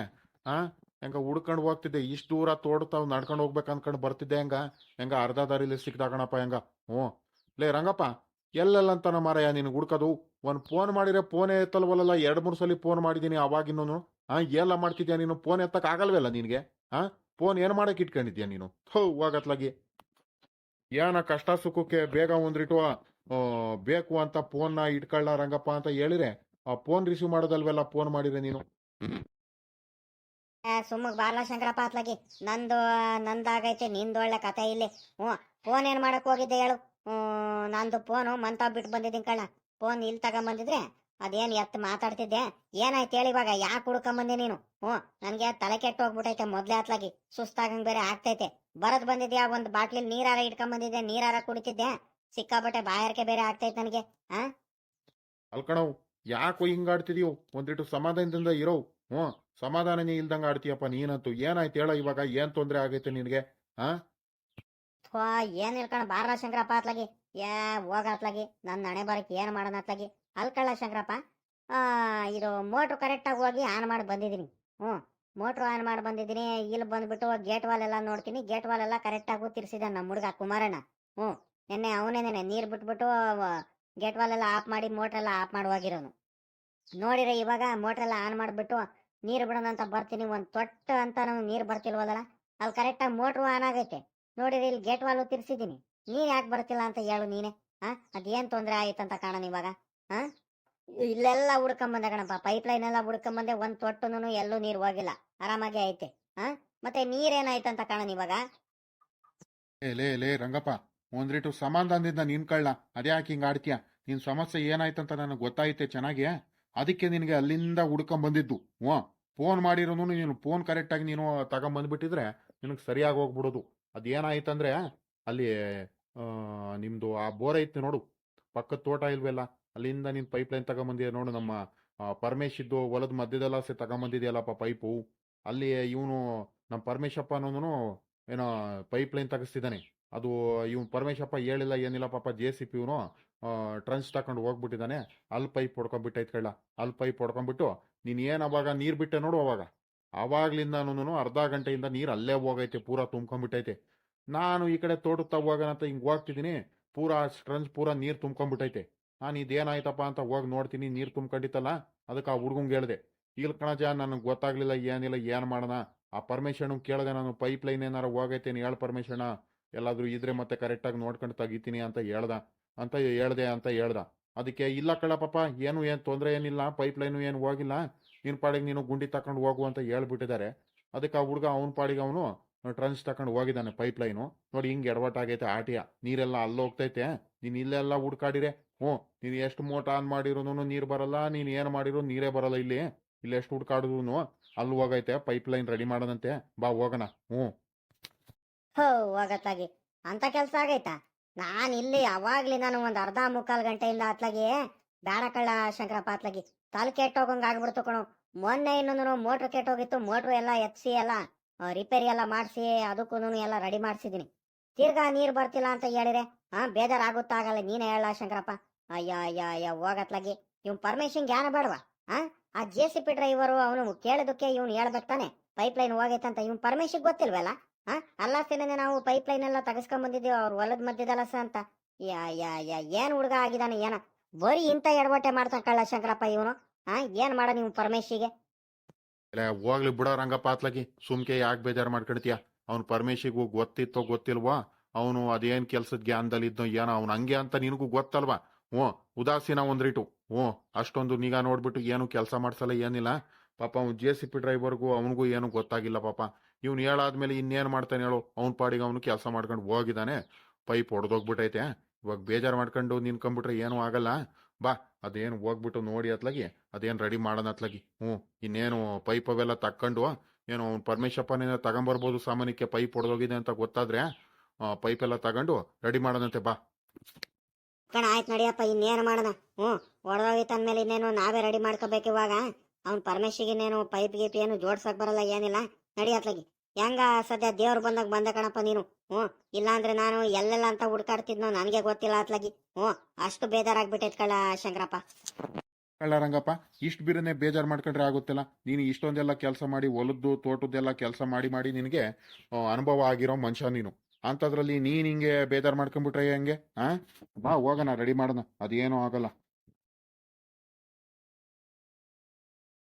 ಆ, ಹೆಂಗ ಹುಡ್ಕೊಂಡು ಹೋಗ್ತಿದ್ದೆ, ಇಷ್ಟು ದೂರ ತೋಡ್ತಾವ್ ನಡ್ಕೊಂಡು ಹೋಗ್ಬೇಕು ಅನ್ಕೊಂಡು ಬರ್ತಿದ್ದೆ ಹೆಂಗ? ಹೆಂಗ ಅರ್ಧ ದಾರಿಲಿ ಸಿಕ್ದಾಕಣಪ್ಪ ಹೆಂಗ? ಹ್ಞೂ. ಲೇ, ರಂಗಪ್ಪ, ಎಲ್ಲೆಲ್ಲಂತಾನ ಮಾರಯ್ಯ ನೀನು ಹುಡ್ಕೋದು? ಒಂದ್ ಫೋನ್ ಮಾಡಿದ್ರೆ ಫೋನೇ ಎತ್ತಲ್ವಲ್ಲ ಎರಡ್, ಮೂರ್ ಸಲ ಫೋನ್ ಮಾಡಿದೀನಿ ಅವಾಗಿನ್ನೂ ಹಾ ಎಲ್ಲ ಮಾಡ್ತಿದ್ಯಾ ನೀನು? ಫೋನ್ ಎತ್ತಕ್ ಆಗಲ್ವಲ್ಲ ನಿನ್ಗೆ? ಹಾ ಫೋನ್ ಏನ್ ಮಾಡಕ್ ಇಟ್ಕೊಂಡಿದ್ಯಾ ನೀನು? ಹೋ ಹೋಗತ್ಲಾಗಿ. ಏನ ಕಷ್ಟ ಸುಖಕ್ಕೆ ಬೇಗ ಒಂದ್ರಿಟ್ಟು ಆ, ಬೇಕು ಅಂತ ಫೋನ್ನ ಇಟ್ಕೊಳ್ಳ ರಂಗಪ್ಪ ಅಂತ ಹೇಳಿದ್ರೆ ಆ ಫೋನ್ ರಿಸೀವ್ ಮಾಡೋದಲ್ವೆಲ್ಲ ಫೋನ್ ಮಾಡಿದ್ರೆ ನೀನು? ಸುಮ್ಮಗ್ ಬಾರ್ಲ ಶಂಕರಪ್ಪ ಅತ್ಲಾಗಿ. ನಂದು ನಂದಾಗೈತೆ ನಿಂದು ಒಳ್ಳೆ ಕತೆ ಇಲ್ಲಿ. ಹ್ಞೂ ಫೋನ್ ಏನ್ ಮಾಡಕ್ ಹೋಗಿದ್ದೆ ಹೇಳು. ನಂದು ಫೋನು ಮಂತ ಬಿಟ್ಟು ಬಂದಿದ್ದೀನಿ ಕಳ್ಳ. ಫೋನ್ ಇಲ್ಲಿ ತಗೊಂಬಂದಿದ್ರೆ ಅದೇನ್ ಎತ್ತು ಮಾತಾಡ್ತಿದ್ದೆ? ಏನಾಯ್ತು ಹೇಳಿ ಇವಾಗ ಯಾಕೆ ಹುಡ್ಕೊಂಬಂದೆ ನೀನು? ಹ್ಞೂ ನನಗೆ ತಲೆ ಕೆಟ್ಟು ಹೋಗ್ಬಿಟ್ಟೈತೆ ಮೊದಲೇ ಅತ್ಲಾಗಿ. ಸುಸ್ತಾಗಂಗ್ ಬೇರೆ ಆಗ್ತೈತೆ. ಬರದ್ ಬಂದಿದ್ಯಾ? ಒಂದ್ ಬಾಟ್ಲಿ ನೀರಾರ ಇಟ್ಕೊಂಡ್ ಬಂದಿದ್ದೆ ನೀರಾರ ಕುಡಿತಿದ್ದೆ. ಸಿಕ್ಕಾಪಟ್ಟೆ ಬಾಯಾರಿಕೆ ಬೇರೆ ಆಗ್ತೈತೆ ನನಗೆ ಅಲ್ಕಣವ್ ಯಾಕೋ ಹಿಂಗಾಡ್ತಿದ್ಯೋ? ಒಂದಿಟ್ಟು ಸಮಾಧಾನದಿಂದ ಇರೋ. ಹ್ಞೂ ಸಮಾಧಾನನೇ ಇಲ್ದಂಗ ಆಡ್ತೀಯಪ್ಪ ನೀನಂತೂ. ಏನಾಯ್ತು ಹೇಳ ಇವಾಗ? ಏನ್ ತೊಂದ್ರೆ ಆಗೈತೆ ನಿನಗೆ ಹಾ ಥ್ವಾ ಏನ್ ಹೇಳ್ಕಣ ಬಾರ ಶಂಕರಪ್ಪ ಅತ್ಲಾಗಿ ಏ ಹೋಗ ಅತ್ಲಾಗಿ ನನ್ನ ಹಣೆ ಬರಕ್ಕೆ ಏನ್ ಮಾಡೋಣ ಅತ್ಲಾಗಿ. ಅಲ್ಕಳ್ಳ ಶಂಕರಪ್ಪ ಆ ಇದು ಮೋಟ್ರ್ ಕರೆಕ್ಟಾಗಿ ಹೋಗಿ ಆನ್ ಮಾಡಿ ಬಂದಿದ್ದೀನಿ. ಹ್ಞೂ. ಮೋಟ್ರ್ ಆನ್ ಮಾಡಿ ಬಂದಿದ್ದೀನಿ. ಇಲ್ಲಿ ಬಂದ್ಬಿಟ್ಟು ಗೇಟ್ ವಾಲ್ ಎಲ್ಲ ನೋಡ್ತೀನಿ. ಗೇಟ್ ವಾಲ್ ಎಲ್ಲ ಕರೆಕ್ಟಾಗೂ ತಿರ್ಸಿದ ನಮ್ಮ ಹುಡುಗ ಕುಮಾರಣ್ಣ. ಹ್ಞೂ, ನಿನ್ನೆ ಅವನೇನೆ ನೀರು ಬಿಟ್ಬಿಟ್ಟು ಗೇಟ್ ವಾಲ್ ಎಲ್ಲ ಆಫ್ ಮಾಡಿ ಮೋಟ್ರ್ ಎಲ್ಲ ಆಫ್ ಮಾಡಿ ಹೋಗಿರೋನು ನೋಡಿದ್ರೆ ಇವಾಗ ಮೋಟ್ರ್ ಎಲ್ಲ ಆನ್ ಮಾಡಿಬಿಟ್ಟು ನೀರು ಬಿಡೋಣ ಅಂತ ಬರ್ತೀನಿ. ಒಂದು ತೊಟ್ಟ ಅಂತ ನಮ್ಗೆ ನೀರು ಬರ್ತಿಲ್ವಲ್ಲ ಅಲ್ಲಿ ಕರೆಕ್ಟಾಗಿ ಮೋಟ್ರು ಆನ್ ಆಗೈತೆ. ನೋಡಿರಿ ಇಲ್ಲಿ ಗೇಟ್ ವಾಲು ತಿರ್ಸಿದ್ದೀನಿ ನೀರು ಯಾಕೆ ಬರ್ತಿಲ್ಲ ಅಂತ ಹೇಳು ನೀನೆ. ಹಾ ಅದೇನ್ ತೊಂದ್ರೆ ಅಂತ ಕಾಣೋಣ ಇವಾಗ. ಹಾ ಇಲ್ಲೆಲ್ಲ ಹುಡ್ಕೊಂಬಂದೆ ಕಣಪ್ಪ. ಪೈಪ್ ಲೈನ್ ಎಲ್ಲ ಹುಡ್ಕೊಂಬಂದೆ ಒಂದ್ ತೊಟ್ಟುನು ಎಲ್ಲೂ ನೀರು ಹೋಗಿಲ್ಲ. ಆರಾಮಾಗಿ ಐತೆ. ಹಾ ಮತ್ತೆ ನೀರೇನಾಯ್ತಂತ ಕಾಣನ್ ಇವಾಗ ಏ, ಲೇ ಲೇ, ರಂಗಪ್ಪ. ಒಂದ್ರಿಟು ಸಮಾಧಾನದಿಂದ ನಿನ್ಕಳ್ಳ ಅದ್ಯಾಕೆ ಹಿಂಗ ಆಡ್ತೀಯ? ನಿನ್ ಸಮಸ್ಯೆ ಏನಾಯ್ತಂತ ನನಗೆ ಗೊತ್ತಾಯ್ತೆ ಚೆನ್ನಾಗಿ. ಅದಕ್ಕೆ ನಿನಗೆ ಅಲ್ಲಿಂದ ಹುಡ್ಕೊಂಡ್ ಬಂದಿದ್ದು. ಹ್ಞೂ. ಫೋನ್ ಮಾಡಿರೋನು ನೀನು ಫೋನ್ ಕರೆಕ್ಟಾಗಿ ನೀನು ತಗೊಂಬಂದ್ಬಿಟ್ಟಿದ್ರೆ ನಿನಗೆ ಸರಿಯಾಗಿ ಹೋಗ್ಬಿಡೋದು. ಅದೇನಾಯ್ತಂದ್ರೆ ಅಲ್ಲಿ ನಿಮ್ಮದು ಆ ಬೋರ್ ಐತೆ ನೋಡು. ಪಕ್ಕದ ತೋಟ ಇಲ್ವಲ್ಲ ಅಲ್ಲಿಂದ ನೀನು ಪೈಪ್ ಲೈನ್ ತಗೊಂಬಂದಿದೆ ನೋಡು ನಮ್ಮ ಪರಮೇಶ್ ಇದ್ದು ಹೊಲದ ಮಧ್ಯದಲ್ಲ ಸೇ ತಗೊಂಬಂದಿದೆಯಲ್ಲಪ್ಪ ಪೈಪು ಅಲ್ಲಿ ಇವನು ನಮ್ಮ ಪರಮೇಶಪ್ಪ ಅನ್ನೋನು ಏನೋ ಪೈಪ್ ಲೈನ್ ತೆಗಿಸ್ತಿದ್ದಾನೆ. ಅದು ಇವ್ನು ಪರಮೇಶಪ್ಪ ಹೇಳಿಲ್ಲ ಏನಿಲ್ಲ ಪಾಪ ಜೆ ಸಿ ಪಿ ಇವನು ಟ್ರಂಚ್ ತಕೊಂಡು ಹೋಗ್ಬಿಟ್ಟಿದ್ದಾನೆ. ಅಲ್ಲಿ ಪೈಪ್ ಹೊಡ್ಕೊಂಡ್ಬಿಟ್ಟೈತೆ ಕಳ್ಳ. ಅಲ್ಲಿ ಪೈಪ್ ಹೊಡ್ಕೊಂಡ್ಬಿಟ್ಟು ನೀನು ಏನು ಅವಾಗ ನೀರು ಬಿಟ್ಟೆ ನೋಡು ಅವಾಗ. ಅವಾಗ್ಲಿಂದನೂ ಅರ್ಧ ಗಂಟೆಯಿಂದ ನೀರು ಅಲ್ಲೇ ಹೋಗೈತೆ, ಪೂರಾ ತುಂಬ್ಕೊಂಡ್ಬಿಟ್ಟೈತೆ. ನಾನು ಈ ಕಡೆ ತೋಟಕ್ಕೆ ಹೋಗೋಣ ಅಂತ ಹಿಂಗೆ ಹೋಗ್ತಿದ್ದೀನಿ, ಪೂರಾ ಟ್ರಂಚ್ ಪೂರಾ ನೀರು ತುಂಬ್ಕೊಂಡ್ಬಿಟ್ಟೈತೆ. ನಾನು ಇದೇನಾಯ್ತಪ್ಪ ಅಂತ ಹೋಗಿ ನೋಡ್ತೀನಿ, ನೀರು ತುಂಬ್ಕೊಂಡಿತ್ತಲ್ಲ ಅದಕ್ಕೆ ಆ ಹುಡುಗಂಗೆ ಹೇಳಿದೆ ಇಲ್ಲಿ ಕಣಜ, ನನಗೆ ಗೊತ್ತಾಗ್ಲಿಲ್ಲ, ಏನಿಲ್ಲ, ಏನು ಮಾಡೋಣ? ಆ ಪರ್ಮಿಷನ್ ಕೇಳಿದೆ ನಾನು ಪೈಪ್ ಲೈನ್ ಏನಾರು ಹೋಗೈತೇನು ಹೇಳ ಪರ್ಮಿಷನ್? ಎಲ್ಲಾದರೂ ಇದ್ರೆ ಮತ್ತೆ ಕರೆಕ್ಟಾಗಿ ನೋಡ್ಕೊಂಡು ತೆಗಿತೀನಿ ಅಂತ ಹೇಳ್ದ, ಅಂತ ಹೇಳ್ದೆ, ಅಂತ ಹೇಳ್ದ. ಅದಕ್ಕೆ, ಇಲ್ಲ ಕಳ ಪಾಪ ಏನು ಏನು ತೊಂದರೆ ಏನಿಲ್ಲ, ಪೈಪ್ ಲೈನು ಏನು ಹೋಗಿಲ್ಲ ನಿನ್ನ ಪಾಡಿಗೆ ನೀನು ಗುಂಡಿ ತಕೊಂಡು ಹೋಗು ಅಂತ ಹೇಳ್ಬಿಟ್ಟಿದ್ದಾರೆ. ಅದಕ್ಕೆ ಆ ಹುಡುಗ ಅವನ ಪಾಡಿಗೆ ಅವನು ಟ್ರಂಚ್ ತಕೊಂಡು ಹೋಗಿದ್ದಾನೆ ಪೈಪ್ ಲೈನು ನೋಡಿ, ಹಿಂಗೆ ಎಡವಟ್ಟಾಗೈತೆ ಆಟಿಯ ನೀರೆಲ್ಲ ಅಲ್ಲೋಗ್ತೈತೆ ನೀನು ಇಲ್ಲೆಲ್ಲ ಹುಡ್ಕಾಡಿರೆ, ಹ್ಞೂ, ನೀನು ಎಷ್ಟು ಮೋಟ ಆನ್ ಮಾಡಿರೋನು ನೀರು ಬರಲ್ಲ, ನೀನು ಏನು ಮಾಡಿರೋ ನೀರೇ ಬರಲ್ಲ ಇಲ್ಲಿ. ಇಲ್ಲಿ ಎಷ್ಟು ಹುಡ್ಕಾಡಿದ್ರು ಅಲ್ಲಿ ಹೋಗೈತೆ ಪೈಪ್ ಲೈನ್ ರೆಡಿ ಮಾಡೋದಂತೆ. ಬಾ, ಹೋಗೋಣ, ಹ್ಞೂ. ಹೋ ಹೋಗತ್ತಾಗಿ ಅಂತ ಕೆಲಸ ಆಗೈತಾ? ನಾನು ಇಲ್ಲಿ ಅವಾಗ್ಲಿ ನಾನು ಒಂದು ಅರ್ಧ ಮುಕ್ಕಾಲು ಗಂಟೆಯಿಂದ ಅತ್ಲಾಗಿ ಬೇಡ ಕಳ್ಳ ಶಂಕರಪ್ಪ ಅತ್ಲಾಗಿ ತಲೆ ಕೆಟ್ಟೋಗಂಗೆ ಆಗ್ಬಿಡ್ತು ಕಣು. ಮೊನ್ನೆ ಇನ್ನೊಂದು ಮೋಟ್ರ್ ಕೆಟ್ಟೋಗಿತ್ತು, ಮೋಟ್ರ್ ಎಲ್ಲ ಎತ್ಸಿ ಎಲ್ಲ. ರಿಪೇರಿ ಎಲ್ಲ ಮಾಡಿಸಿ ಅದಕ್ಕೂ ಎಲ್ಲ ರೆಡಿ ಮಾಡಿಸಿದ್ದೀನಿ. ತಿರ್ಗಾ ನೀರು ಬರ್ತಿಲ್ಲ ಅಂತ ಹೇಳಿದ್ರೆ ಹಾ ಬೇಜಾರಾಗುತ್ತಾಗಲ್ಲ ನೀನೇ ಹೇಳ ಶಂಕರಪ್ಪ. ಅಯ್ಯ ಅಯ್ಯ ಅಯ್ಯ, ಹೋಗತ್ಲಾಗಿ. ಇವ್ನು ಪರ್ಮಿಷನ್ ಜ್ಞಾನ ಬೇಡವಾ? ಹಾ ಆ ಜೆ ಸಿ ಪಿ ಡ್ರೈವರು ಅವನು ಕೇಳಿದಕ್ಕೆ ಇವ್ನು ಹೇಳ್ಬೇಕು ತಾನೆ. ಪೈಪ್ ಲೈನ್ ಹೋಗೈತೆ ಅಂತ ಇವ್ನು ಪರ್ಮಿಷನ್ ಗೊತ್ತಿಲ್ವಲ್ಲ? ಹಾ ಅಲ್ಲ ಸೇನೆ ನಾವು ಪೈಪ್ ಲೈನ್ ಎಲ್ಲ ತಗಸ್ಕೊಂಡ್ ಬಂದಿದ್ದೀವಿ, ಅವ್ರ ಹೊಲದ ಮಧ್ಯದಲ್ಲ ಸ ಅಂತ. ಯಾ ಯಾ ಏನ್ ಹುಡುಗ ಆಗಿದಾನೆ, ಏನ? ಬರೀ ಇಂಥ ಎಡವಟ್ಟೆ ಮಾಡ್ತಾ ಕಳ್ಳ ಶಂಕರಪ್ಪ ಇವನು. ಹಾ ಏನು ಮಾಡ ನೀವು ಪರಮೇಶಿಗೆ ಇಲ್ಲ ಹೋಗ್ಲಿ ಬಿಡೋ ರಂಗಪ್ಪ ಅತ್ಲಾಗಿ ಸುಮ್ಕೆ ಯಾಕೆ ಬೇಜಾರು ಮಾಡ್ಕೊಳ್ತೀಯ ಅವ್ನು ಪರಮೇಶಿಗೆ ಗೊತ್ತಿತ್ತೋ ಗೊತ್ತಿಲ್ವಾ, ಅವನು ಅದೇನು ಕೆಲ್ಸದ ಜ್ಞಾನದಲ್ಲಿ ಇದ್ನೋ ಏನೋ, ಅವ್ನು ಹಂಗೆ ಅಂತ ನಿನಗೂ ಗೊತ್ತಲ್ವಾ? ಹ್ಞೂ, ಉದಾಸೀನ ಒಂದ್ರಿಟು ಹ್ಞೂ, ಅಷ್ಟೊಂದು ನಿಗಾ ನೋಡ್ಬಿಟ್ಟು ಏನು ಕೆಲಸ ಮಾಡ್ಸಲ್ಲ, ಏನಿಲ್ಲ. ಪಾಪ ಅವ್ನು ಜೆ ಸಿ ಪಿ ಡ್ರೈವರ್ಗೂ ಅವನಿಗೂ ಏನು ಗೊತ್ತಾಗಿಲ್ಲ ಪಾಪ. ಇವ್ನು ಹೇಳಾದ್ಮೇಲೆ ಇನ್ನೇನು ಮಾಡ್ತಾನೆ ಹೇಳು? ಅವ್ನ ಪಾಡಿಗೆ ಅವನು ಕೆಲಸ ಮಾಡ್ಕೊಂಡು ಹೋಗಿದ್ದಾನೆ. ಪೈಪ್ ಹೊಡೆದೋಗ್ಬಿಟ್ಟೈತೆ ಇವಾಗ ಬೇಜಾರು ಮಾಡ್ಕೊಂಡು ನಿನ್ಕೊಂಬಿಟ್ರೆ ಏನೂ ಆಗಲ್ಲ. ಬಾ, ಅದೇನು ಹೋಗ್ಬಿಟ್ಟು ನೋಡಿ ಅತ್ಲಾಗಿ, ಅದೇನು ರೆಡಿ ಮಾಡೋಣ ಅತ್ಲಾಗಿ. ಹ್ಞೂ, ಇನ್ನೇನು ಪೈಪ್ ಅವೆಲ್ಲ ತಕ್ಕೊಂಡು, ಏನು ಪರಮೇಶಪ್ಪನೇನೋ ತಗೊಂಬರ್ಬೋದು ಸಾಮಾನ್ಯಕ್ಕೆ ಪೈಪ್ ಹೊಡೆದೋಗಿದೆ ಅಂತ ಗೊತ್ತಾದ್ರೆ ಪೈಪ್ ಎಲ್ಲ ತಗೊಂಡು ರೆಡಿ ಮಾಡೋಣಂತೆ, ಬಾ. ಕಣ, ಆಯ್ತು ನಡಿಯಪ್ಪ ಇನ್ನೇನು ಮಾಡೋಣ? ಹ್ಞೂ ಹೊಡೆದೋಗಿತ್ತು ಅಂದಮೇಲೆ ಇನ್ನೇನು ನಾವೇ ರೆಡಿ ಮಾಡ್ಕೋಬೇಕು ಇವಾಗ? ಅವ್ನು ಪರಮೇಶಿಗೆ ಇನ್ನೇನು ಪೈಪ್ ಗೀಪ್ ಏನು ಜೋಡ್ಸಕ್ ಬರಲ್ಲ ಏನಿಲ್ಲ? ನಡಿಯತ್ಲಾಗಿ ಹೆಂಗ ಸದ್ಯ ದೇವ್ರು ಬಂದಾಗ ಬಂದೆ ಕಣಪ್ಪ ನೀನು? ಹ್ಞೂ. ಇಲ್ಲಾಂದ್ರೆ ನಾನು ಎಲ್ಲೆಲ್ಲ ಅಂತ ಹುಡ್ಕಾಡ್ತಿದ್ನೋ ನನಗೆ ಗೊತ್ತಿಲ್ಲ ಅತ್ಲಾಗಿ. ಹ್ಞೂ. ಅಷ್ಟು ಬೇಜಾರಾಗ್ಬಿಟ್ಟೈತ್ ಕಳ ಶಂಕರಪ್ಪ. ಕಳ್ಳ ರಂಗಪ್ಪ, ಇಷ್ಟು ಬಿರನೆ ಬೇಜಾರು ಮಾಡ್ಕೊಂಡ್ರೆ ಆಗುತ್ತಿಲ್ಲ. ನೀನು ಇಷ್ಟೊಂದೆಲ್ಲ ಕೆಲಸ ಮಾಡಿ, ಹೊಲದ್ದು, ತೋಟದ್ದೆಲ್ಲ ಕೆಲಸ ಮಾಡಿ ಮಾಡಿ ನಿನಗೆ ಅನುಭವ ಆಗಿರೋ ಮನುಷ್ಯ ನೀನು. ಅಂಥದ್ರಲ್ಲಿ ನೀನು ಹಿಂಗೆ ಬೇಜಾರು ಮಾಡ್ಕೊಂಡ್ಬಿಟ್ರೆ ಹೆಂಗೆ? ಹಾಂ ಬಾ, ಹೋಗೋಣ, ರೆಡಿ ಮಾಡೋಣ. ಅದೇನೂ ಆಗಲ್ಲ.